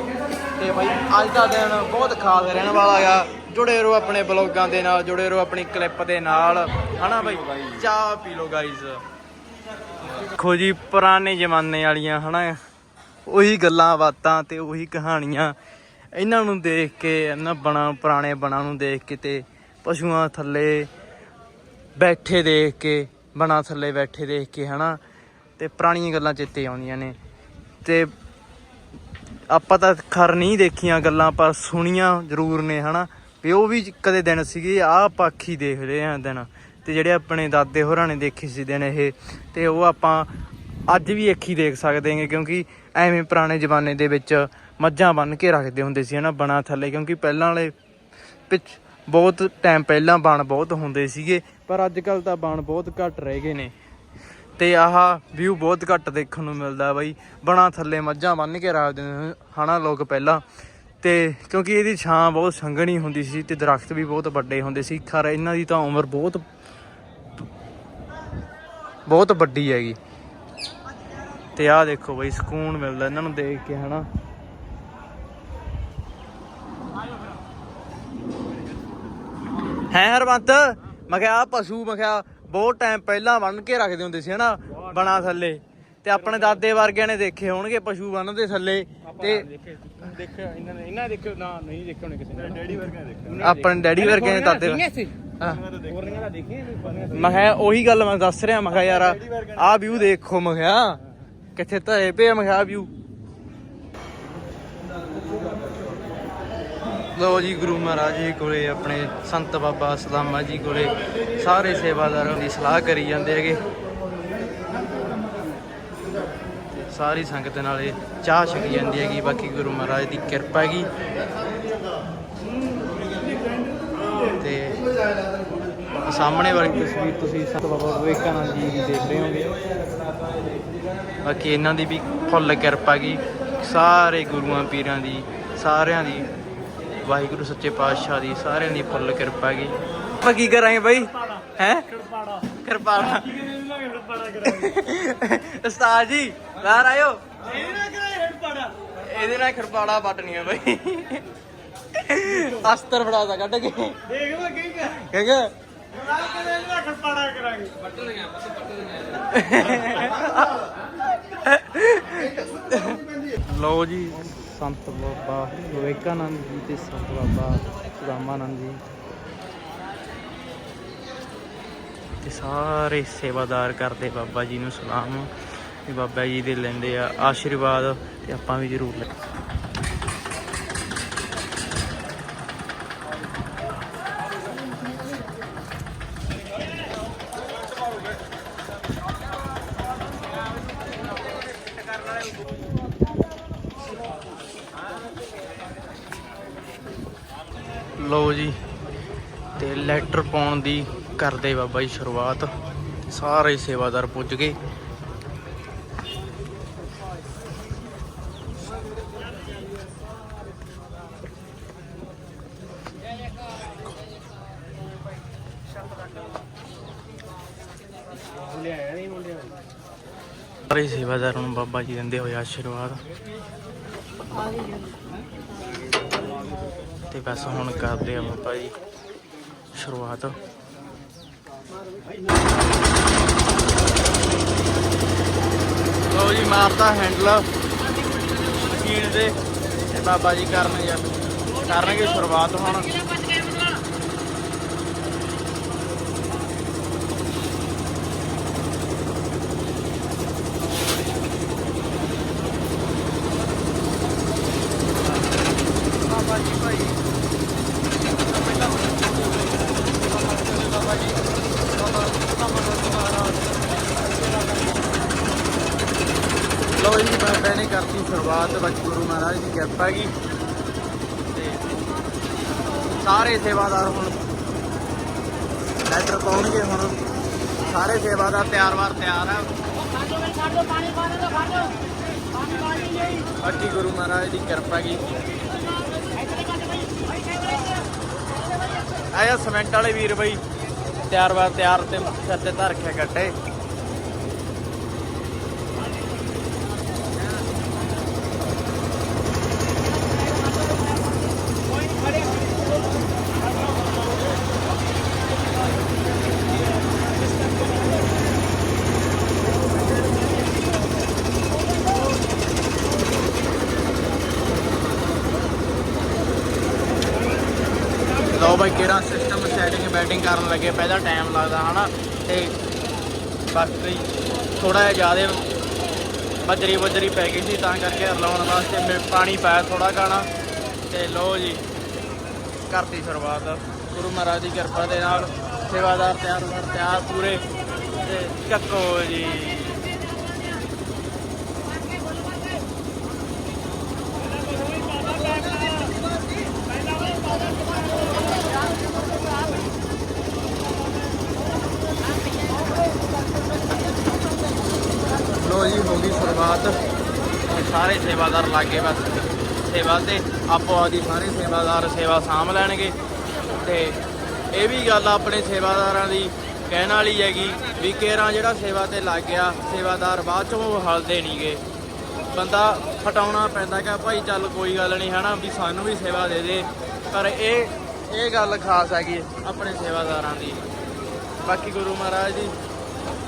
ਤੇ ਬਈ ਅੱਜ ਦਾ ਦਿਨ ਬਹੁਤ ਖਾਸ ਰਹਿਣ ਵਾਲਾ ਆ ਜੁੜੇ ਰਹੋ ਆਪਣੇ ਬਲੌਗਾਂ ਦੇ ਨਾਲ, ਜੁੜੇ ਰਹੋ ਆਪਣੀ ਕਲਿੱਪ ਦੇ ਨਾਲ। ਹਨਾ ਬਈ? ਚਾਹ ਪੀ ਲਓ ਗਾਈਜ਼ ਦੇਖੋ ਜੀ, ਪੁਰਾਣੇ ਜ਼ਮਾਨੇ ਵਾਲੀਆਂ, ਹਨਾ। ਉਹੀ ਗੱਲਾਂ, ਬਾਤਾਂ ਤੇ ਉਹੀ ਕਹਾਣੀਆਂ ਇਹਨਾਂ ਨੂੰ ਦੇਖ ਕੇ, ਇਹਨਾਂ ਬਣਾ, ਪੁਰਾਣੇ ਬਣਾ ਨੂੰ ਦੇਖ ਕੇ ਤੇ ਪਸ਼ੂਆਂ ਥੱਲੇ ਬੈਠੇ ਦੇਖ ਕੇ, ਬਣਾ ਥੱਲੇ ਬੈਠੇ ਦੇਖ ਕੇ, ਹਨਾ? ਤੇ ਪੁਰਾਣੀਆਂ ਗੱਲਾਂ ਚੇਤੇ ਆਉਂਦੀਆਂ ਨੇ। ਤੇ ਆਪਾਂ ਤਾਂ ਖਰ ਨਹੀਂ ਦੇਖੀਆਂ ਗੱਲਾਂ, ਪਰ ਸੁਣੀਆਂ ਜ਼ਰੂਰ ਨੇ, ਹਨਾ? ਵੀ ਉਹ ਵੀ ਕਦੇ ਦਿਨ ਸੀਗੇ, ਆਹ ਪਾਖੀ ਦੇਖਦੇ ਆ ਦਿਨ। ਤੇ ਜਿਹੜੇ ਆਪਣੇ ਦਾਦੇ ਹੋਰਾਂ ਨੇ ਦੇਖੇ ਸੀ ਦਿਨ ਇਹ, ਤੇ ਉਹ ਆਪਾਂ ਅੱਜ ਵੀ ਅੱਖੀ ਦੇਖ ਸਕਦੇ ਹਾਂ ਕਿਉਂਕਿ ਐਵੇਂ ਪੁਰਾਣੇ ਜ਼ਮਾਨੇ ਦੇ ਵਿੱਚ ਮੱਝਾਂ ਬੰਨ ਕੇ ਰੱਖਦੇ ਹੁੰਦੇ ਸੀ ਹਨਾ ਬਣਾ ਥੱਲੇ, ਕਿਉਂਕਿ ਪਹਿਲਾਂ ਵਾਲੇ ਪਿੱਛ ਬਹੁਤ ਟਾਈਮ ਪਹਿਲਾਂ ਬਣ ਬਹੁਤ ਹੁੰਦੇ ਸੀਗੇ, ਪਰ ਅੱਜ ਕੱਲ ਤਾਂ ਬਣ ਬਹੁਤ ਘੱਟ ਰਹਿ ਗਏ ਨੇ। ਤੇ ਆਹ ਵਿਊ ਬਹੁਤ ਘੱਟ ਦੇਖਣ ਨੂੰ ਮਿਲਦਾ ਬਾਈ, ਬਣਾ ਥੱਲੇ ਮੱਝਾਂ ਬੰਨ ਕੇ ਰੱਖਦੇ ਨੇ ਹਨਾ ਲੋਕ ਪਹਿਲਾਂ। ਤੇ ਕਿਉਂਕਿ ਇਹਦੀ ਛਾਂ ਬਹੁਤ ਸੰਘਣੀ ਹੁੰਦੀ ਸੀ ਤੇ ਦਰਖਤ ਵੀ ਬਹੁਤ ਵੱਡੇ ਹੁੰਦੇ ਸੀ, ਖਰ ਇਹਨਾਂ ਦੀ ਤਾਂ ਉਮਰ ਬਹੁਤ ਬਹੁਤ ਵੱਡੀ ਹੈਗੀ। ਤੇ ਆਹ ਦੇਖੋ ਬਈ ਸਕੂਨ ਮਿਲਦਾ ਇਹਨਾਂ ਨੂੰ ਦੇਖ ਕੇ ਹਨਾ। ਹੈ ਹਰਵੰਤ ਮੈਂ ਕਿਹਾ ਆਹ ਪਸ਼ੂ ਮੈਂ ਕਿਹਾ ਬਹੁਤ ਟਾਈਮ ਪਹਿਲਾਂ ਬੰਨ ਕੇ ਰੱਖਦੇ ਹੁੰਦੇ ਸੀ ਹਨਾ ਬਣਾ ਥੱਲੇ। ਤੇ ਆਪਣੇ ਦਾਦੇ ਵਰਗਿਆਂ ਨੇ ਦੇਖੇ ਹੋਣਗੇ ਪਸ਼ੂ ਬੰਨਦੇ ਥੱਲੇ। ਤੇ ਦੇਖਿਆ ਇਹਨਾਂ ਨੇ ਇਹਨਾਂ ਨੇ ਦੇਖਿਓ ਨਾ ਨਹੀਂ ਦੇਖਿਓ ਨੇ ਕਿਸੇ ਨੇ। ਡੈਡੀ ਵਰਗਾ ਦੇਖਿਆ ਆਪਣੇ ਡੈਡੀ ਵਰਗਿਆਂ ਨੇ ਦਾਦੇ ਮੈਂ ਕਿਹਾ ਉਹੀ ਗੱਲ ਮੈਂ ਦੱਸ ਰਿਹਾ ਮੈਂ ਕਿਹਾ ਯਾਰ ਆਹ ਵਿਊ ਦੇਖੋ ਮੈਂ ਕਿਹਾ। ਕਿੱਥੇ ਧਰੇ ਪਏ ਮੈਂ ਕਿਹਾ ਵਿਊ ਲੋ ਜੀ, ਗੁਰੂ ਮਹਾਰਾਜ ਜੀ ਕੋਲੇ ਆਪਣੇ ਸੰਤ ਬਾਬਾ ਸਲਾਮਾ ਜੀ ਕੋਲੇ ਸਾਰੇ ਸੇਵਾਦਾਰਾਂ ਦੀ ਸਲਾਹ ਕਰੀ ਜਾਂਦੇ ਹੈਗੇ। ਸਾਰੀ ਸੰਗਤ ਨਾਲੇ ਚਾਹ ਛਕੀ ਜਾਂਦੀ ਹੈਗੀ, ਬਾਕੀ ਗੁਰੂ ਮਹਾਰਾਜ ਦੀ ਕਿਰਪਾ ਹੈਗੀ। ਤੇ ਸਾਹਮਣੇ ਵਾਲੀ ਤਸਵੀਰ ਤੁਸੀਂ ਸੰਤ ਬਾਬਾ ਵਿਵੇਕਾਨੰਦ ਜੀ ਦੀ ਦੇਖ ਰਹੇ ਹੋਗੇ। ਬਾਕੀ ਇਹਨਾਂ ਦੀ ਵੀ ਫੁੱਲ ਕਿਰਪਾ ਗੀ ਸਾਰੇ ਗੁਰੂਆਂ ਪੀਰਾਂ ਦੀ ਸਾਰਿਆਂ ਦੀ ਵਾਹਿਗੁਰੂ ਸੱਚੇ ਪਾਤਸ਼ਾਹ ਦੀ ਸਾਰਿਆਂ ਦੀ ਫੁੱਲ ਕਿਰਪਾ ਗੀ ਆਪਾਂ ਕੀ ਕਰਾਂਗੇ ਬਾਈ? ਹੈ? ਕਿਰਪਾੜਾ ਕਿਰਪਾੜਾ ਉਸਤਾਦ ਜੀ ਬਾਹਰ ਆਇਓ। ਇਹਦੇ ਨਾਲ ਕਿਰਪਾੜਾ ਵੱਟਣੀ ਆ ਬਾਈ। ਅਸਤਰ ਫੜਾ ਦਾ ਕੱਢ ਕੇ। ਦੇਖ ਮੈਂ ਕੀ ਕਰ। ਕਹਿੰਗਾ ਰਾਤ ਕਦੇ ਇਹਨਾਂ ਖੜਪਾੜਾ ਕਰਾਂਗੇ। ਲਓ ਜੀ, ਸੰਤ ਬਾਬਾ ਵਿਵੇਕਾਨੰਦ ਜੀ ਤੇ ਸੰਤ ਬਾਬਾ ਰਾਮਾਨੰਦ ਜੀ। ਤੇ ਸਾਰੇ ਸੇਵਾਦਾਰ ਕਰਦੇ ਬਾਬਾ ਜੀ ਨੂੰ ਸਲਾਮ। ਤੇ ਬਾਬਾ ਜੀ ਦੇ ਲੈਂਦੇ ਆ ਆਸ਼ੀਰਵਾਦ ਤੇ ਆਪਾਂ ਵੀ ਜ਼ਰੂਰ ਲੈ ਲਓ ਜੀ ਤੇ ਲੈਟਰ ਪਾਉਣ ਦੀ ਕਰਦੇ ਬਾਬਾ ਜੀ ਸ਼ੁਰੂਆਤ। ਸਾਰੇ ਸੇਵਾਦਾਰ ਪੁੱਜ ਗਏ। ਸਾਰੇ ਸੇਵਾਦਾਰ ਨੂੰ ਬਾਬਾ ਜੀ ਦਿੰਦੇ ਹੋਏ ਆਸ਼ੀਰਵਾਦ ਤੇ ਬਸ ਹੁਣ ਕਰਦੇ ਆ ਬਾਬਾ ਜੀ। ਸ਼ੁਰੂਆਤ। ਲਓ ਜੀ ਮਾਰਤਾ ਹੈਂਡਲ ਮਸ਼ੀਨ ਦੇ। ਤੇ ਬਾਬਾ ਜੀ ਕਰਨਗੇ ਕਰਨਗੇ ਸ਼ੁਰੂਆਤ ਹੁਣ ਬਾਬਾ ਜੀ ਭਾਈ ਬਾਬਾ ਜੀ ਬਾਬਾ ਧੰਨਵਾਦ ਮਹਾਰਾਜ ਲੋ ਜੀ ਬਾਬਾ ਨੇ ਕਰਤੀ ਸ਼ੁਰੂਆਤ ਬਚ ਗੁਰੂ ਮਹਾਰਾਜ ਦੀ ਕਿਰਪਾ ਹੈਗੀ ਤੇ ਸਾਰੇ ਸੇਵਾਦਾਰ ਹੁਣ ਲੈਟਰ ਪਾਉਣਗੇ ਹੁਣ ਸਾਰੇ ਸੇਵਾਦਾਰ ਤਿਆਰ-ਵਾਰ ਤਿਆਰ ਆ। ਅੱਗੀ ਗੁਰੂ ਮਹਾਰਾਜ ਦੀ ਕਿਰਪਾ ਕੀਤੀ ਆਇਆ ਸਮੈਂਟ ਵਾਲੇ ਵੀਰ ਬਈ, ਤਿਆਰ ਵਾਰ ਤਿਆਰ ਤੇ ਸਿਰ ਤੇ ਧਰ ਕੇ ਗੱਡੇ ਲਓ ਬਾਈ ਕਿਹੜਾ ਸਿਸਟਮ ਸੈਟਿੰਗ ਕਰਨ ਲੱਗੇ, ਪਹਿਲਾਂ ਟਾਈਮ ਲੱਗਦਾ, ਹਨਾ? ਤੇ ਬਾਕੀ ਥੋੜਾ ਜਿਹਾ ਜ਼ਿਆਦਾ ਬੱਜਰੀ ਬੱਜਰੀ ਪੈ ਗਈ ਸੀ, ਤਾਂ ਕਰਕੇ ਰਲਾਉਣ ਵਾਸਤੇ ਮੈਂ ਪਾਣੀ ਪਾਇਆ ਥੋੜਾ ਗਾਣਾ ਤੇ ਲਓ ਜੀ, ਕਰਤੀ ਸ਼ੁਰੂਆਤ। ਗੁਰੂ ਮਹਾਰਾਜ ਦੀ ਕਿਰਪਾ ਦੇ ਨਾਲ ਸੇਵਾਦਾਰ ਤਿਆਰ ਵਰ ਤਿਆਰ ਪੂਰੇ। ਤੇ ਚੱਕੋ ਜੀ। ਸਾਰੇ ਸੇਵਾਦਾਰ ਲਾਗੇ ਬਸ। ਸੇਵਾ ਤੇ ਆਪੋ ਆਦੀ ਸਾਰੇ ਸੇਵਾਦਾਰ ਸੇਵਾ ਸਾਂਭ ਲੈਣਗੇ। ਤੇ ਇਹ ਵੀ ਗੱਲ ਆਪਣੇ ਸੇਵਾਦਾਰਾਂ ਦੀ ਕਹਿਣ ਵਾਲੀ ਹੈਗੀ ਵੀ ਕੇਰਾਂ ਜਿਹੜਾ ਸੇਵਾ ਤੇ ਲੱਗ ਗਿਆ, ਸੇਵਾਦਾਰ ਬਾਅਦ ਚੋਂ ਹਲਦੇ ਨਹੀਂਗੇ ਬੰਦਾ ਹਟਾਉਣਾ ਪੈਂਦਾ ਕਿ ਭਾਈ ਚੱਲ ਕੋਈ ਗੱਲ ਨਹੀਂ ਹਨਾ ਵੀ ਸਾਨੂੰ ਵੀ ਸੇਵਾ ਦੇ ਦੇ। ਪਰ ਇਹ ਇਹ ਗੱਲ ਖਾਸ ਹੈਗੀ ਆਪਣੇ ਸੇਵਾਦਾਰਾਂ ਦੀ। ਬਾਕੀ ਗੁਰੂ ਮਹਾਰਾਜ ਦੀ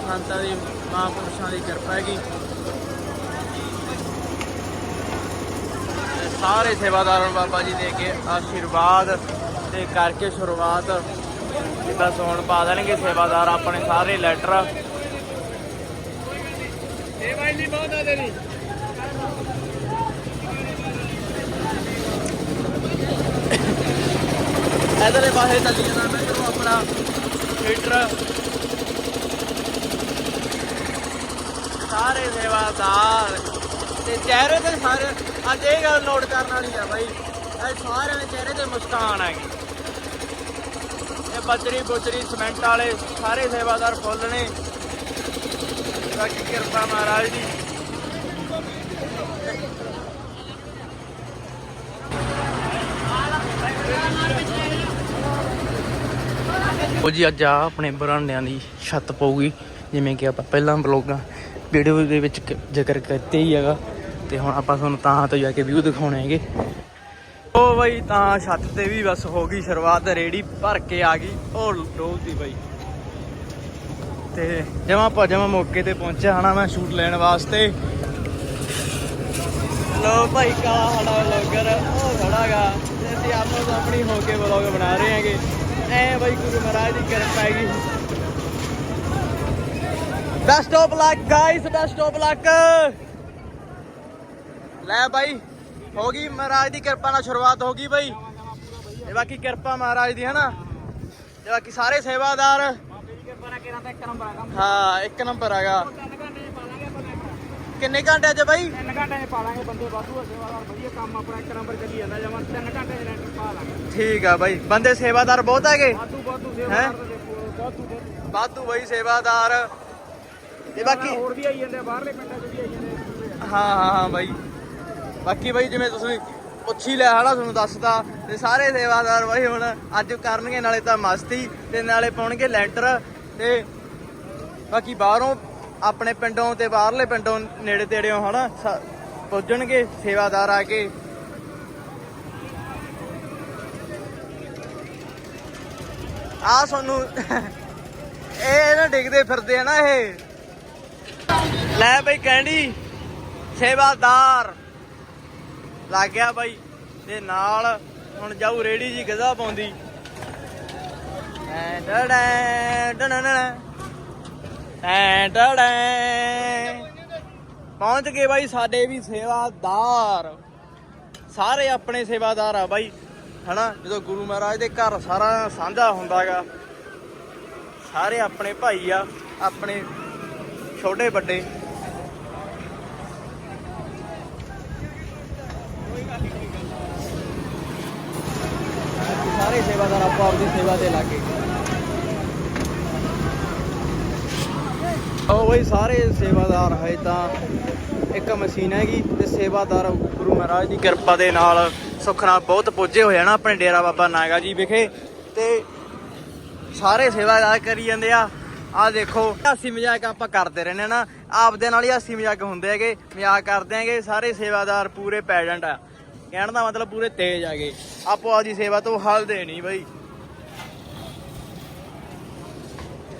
ਸੰਤਾਂ ਦੀ, ਮਹਾਂਪੁਰਸ਼ਾਂ ਦੀ ਕਿਰਪਾ ਹੈਗੀ। ਸਾਰੇ ਸੇਵਾਦਾਰਾਂ ਨੂੰ ਬਾਬਾ ਜੀ ਦੇ ਕੇ ਆਸ਼ੀਰਵਾਦ ਤੇ ਕਰਕੇ ਸ਼ੁਰੂਆਤ ਜਿੱਦਾਂ ਸੌਣ ਪਾ ਦੇਣਗੇ ਸੇਵਾਦਾਰ ਆਪਣੇ ਸਾਰੇ ਲੈਟਰ। ਇਹ ਬਾਈ ਬਹੁਤ ਆ ਤੇਰੀ ਇਧਰਲੇ ਪਾਸੇ ਚੱਲੀ ਜਾਂਦਾ ਮੈਂ ਜਦੋਂ ਆਪਣਾ ਹੀਟਰ ਸਾਰੇ ਸੇਵਾਦਾਰ ਤੇ ਚਿਹਰੇ ਤੇ ਸਾਰੇ ਅੱਜ ਇਹ ਗੱਲ ਨੋਟ ਕਰਨ ਵਾਲੀ ਆ ਬਾਈ। ਇਹ ਸਾਰਿਆਂ ਦੇ ਚਿਹਰੇ ਤੇ ਮੁਸਕਾਨ ਹੈਗੀ ਇਹ ਬਜਰੀ ਬੁਜਰੀ ਸਿਮੈਂਟ ਵਾਲੇ ਸਾਰੇ ਸੇਵਾਦਾਰ ਫੁੱਲ ਨੇ। ਬਾਕੀ ਕਿਰਪਾ ਮਹਾਰਾਜ ਦੀ। ਉਹ ਜੀ ਅੱਜ ਆ ਆਪਣੇ ਬਰਾਂਡਿਆਂ ਦੀ ਛੱਤ ਪਊਗੀ। ਜਿਵੇਂ ਕਿ ਆਪਾਂ ਪਹਿਲਾਂ ਬਲੌਗਾਂ ਵੀਡੀਓ ਦੇ ਵਿੱਚ ਕ- ਜ਼ਿਕਰ ਕਰਤੇ ਹੀ ਹੈਗਾ। ਤੇ ਹੁਣ ਆਪਾਂ ਤੁਹਾਨੂੰ ਤਾਂ ਤੋਂ ਜਾ ਕੇ ਵਿਊ ਦਿਖਾਉਣੇ ਹੈਗੇ। ਉਹ ਬਈ, ਤਾਂ ਛੱਤ ਤੇ ਵੀ ਬਸ ਹੋ ਗਈ ਸ਼ੁਰੂਆਤ, ਰੇੜੀ ਭਰ ਕੇ ਆ ਗਈ। ਉਹ ਡੋਲਦੀ ਬਈ। ਤੇ ਜਮਾ ਆਪਾਂ ਜਮਾ ਮੌਕੇ ਤੇ ਪਹੁੰਚਿਆ ਹਨਾ ਮੈਂ ਸ਼ੂਟ ਲੈਣ ਵਾਸਤੇ। ਲੋ ਭਾਈ ਕਾ ਸਾਡਾ ਵਲੌਗਰ ਉਹ ਖੜਾਗਾ ਤੇ ਅਸੀਂ ਆਪੋ ਆਪਣੀ ਹੋ ਕੇ ਵਲੌਗ ਬਣਾ ਰਹੇ ਹਾਂਗੇ। ਐ ਭਾਈ ਗੁਰੂ ਮਹਾਰਾਜ ਦੀ ਕਿਰਪਾ ਹੈਗੀ। Best of luck guys best of luck ਲੈ ਭਾਈ ਹੋ ਗਈ ਮਹਾਰਾਜ ਦੀ ਕਿਰਪਾ ਨਾਲ ਸ਼ੁਰੂਆਤ ਹੋ ਗਈ ਭਾਈ ਤੇ ਬਾਕੀ ਕਿਰਪਾ ਮਹਾਰਾਜ ਦੀ ਹੈ ਨਾ ਤੇ ਬਾਕੀ ਸਾਰੇ ਸੇਵਾਦਾਰ। ਹਾਂ ਇੱਕ ਨੰਬਰ ਹੈਗਾ। ਕਿੰਨੇ ਘੰਟੇ ਚ ਭਾਈ ਤਿੰਨ ਘੰਟੇ ਚ ਪਾ ਲਾਂਗੇ ਬੰਦੇ ਵਾਧੂ ਆ ਸੇਵਾਦਾਰ ਵਧੀਆ ਕੰਮ ਆਪਣਾ ਇੱਕ ਨੰਬਰ ਚੱਲੀ ਜਾਂਦਾ ਜਮਾਂ ਤਿੰਨ ਘੰਟੇ ਚ ਲੈਂਟਰ ਪਾ ਲਾਂਗੇ। ਠੀਕ ਆ ਭਾਈ ਬੰਦੇ ਸੇਵਾਦਾਰ ਬਹੁਤ ਹੈਗੇ। ਵਾਧੂ ਵਾਧੂ ਸੇਵਾਦਾਰ ਵਾਧੂ ਵਾਧੂ ਬਈ ਸੇਵਾਦਾਰ। ਤੇ ਬਾਕੀ ਹੋਰ ਵੀ ਆਈ ਜਾਂਦੇ ਬਾਹਰਲੇ ਪਿੰਡਾਂ ਚ ਵੀ ਆਈ ਜਾਂਦੇ। ਹਾਂ ਹਾਂ ਹਾਂ ਬਾਈ। ਬਾਕੀ ਬਾਈ, ਜਿਵੇਂ ਤੁਸੀਂ ਪੁੱਛ ਹੀ ਲਿਆ, ਹਨਾ, ਤੁਹਾਨੂੰ ਦੱਸਦਾ ਤੇ ਸਾਰੇ ਸੇਵਾਦਾਰ ਬਾਈ ਹੁਣ ਅੱਜ ਕਰਨਗੇ, ਨਾਲੇ ਤਾਂ ਮਸਤੀ, ਤੇ ਨਾਲੇ ਪਾਉਣਗੇ ਲੈਂਟਰ, ਤੇ ਬਾਕੀ ਬਾਹਰੋਂ ਆਪਣੇ ਪਿੰਡੋਂ ਤੇ ਬਾਹਰਲੇ ਪਿੰਡੋਂ ਨੇੜੇ ਤੇੜਿਓਂ ਹਨਾ, ਸ- ਪੁੱਜਣਗੇ, ਸੇਵਾਦਾਰ ਆ ਕੇ। ਆ ਤੁਹਾਨੂੰ ਇਹ ਨਾ ਡਿੱਗਦੇ ਫਿਰਦੇ ਆ ਨਾ ਇਹ। ਲੈ ਬਈ, ਕੈਂਡੀ, ਸੇਵਾਦਾਰ। ਲੱਗ ਗਿਆ ਬਾਈ। ਤੇ ਨਾਲ ਹੁਣ ਜਾਊ ਰੇੜੀ ਜੀ ਗਜ਼ਾ ਪਾਉਂਦੀ। ਐ ਡੜੈ ਡਣਣਣ ਐ ਡੜੈ ਪਹੁੰਚ ਗਏ ਬਾਈ ਸਾਡੇ ਵੀ ਸੇਵਾਦਾਰ। ਸਾਰੇ ਆਪਣੇ ਸੇਵਾਦਾਰ ਆ ਬਾਈ। ਹਨਾ, ਜਦੋਂ ਗੁਰੂ ਮਹਾਰਾਜ ਦੇ ਘਰ ਸਾਰਾ ਸਾਂਝਾ ਹੁੰਦਾਗਾ। ਸਾਰੇ ਆਪਣੇ ਭਾਈ ਆ, ਆਪਣੇ ਛੋਟੇ ਵੱਡੇ। ਸਾਰੇ ਸੇਵਾਦਾਰ ਆਪੋ ਆਪਦੀ ਸੇਵਾ ਤੇ ਲੱਗੇ। ਉਹ ਬਈ, ਸਾਰੇ ਸੇਵਾਦਾਰ ਹੈ ਤਾਂ ਇੱਕ ਮਸ਼ੀਨ ਹੈਗੀ ਤੇ ਸੇਵਾਦਾਰ ਗੁਰੂ ਮਹਾਰਾਜ ਦੀ ਕਿਰਪਾ ਦੇ ਨਾਲ ਸੁੱਖ ਨਾਲ ਬਹੁਤ ਪੁੱਜੇ ਹੋਏ ਆ ਆਪਣੇ ਡੇਰਾ ਬਾਬਾ ਨਾਗਾ ਜੀ ਵਿਖੇ ਤੇ ਸਾਰੇ ਸੇਵਾਦਾਰ ਕਰੀ ਜਾਂਦੇ ਆ। ਆ ਦੇਖੋ, ਹਾਸੀ ਮਜ਼ਾਕ ਆਪਾਂ ਕਰਦੇ ਰਹਿੰਦੇ ਆ ਨਾ। ਆਪਦੇ ਨਾਲ ਹੀ ਹਾਸੀ ਮਜ਼ਾਕ ਹੁੰਦੇ ਹੈਗੇ, ਮਜ਼ਾਕ ਕਰਦੇ ਹੈਗੇ, ਸਾਰੇ ਸੇਵਾਦਾਰ ਪੂਰੇ ਪੈਜੈਂਟ ਆ। ਕਹਿਣ ਦਾ ਮਤਲਬ ਪੂਰੇ ਤੇਜ਼ ਆ ਗਏ। ਆਪੋ ਆਪਦੀ ਸੇਵਾ ਤੋਂ ਹਲਦੇ ਨਹੀਂ ਬਈ।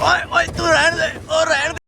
ਓਏ ਓਏ, ਤੂੰ ਰਹਿਣ ਦੇ, ਉਹ ਰਹਿਣ ਦੇ।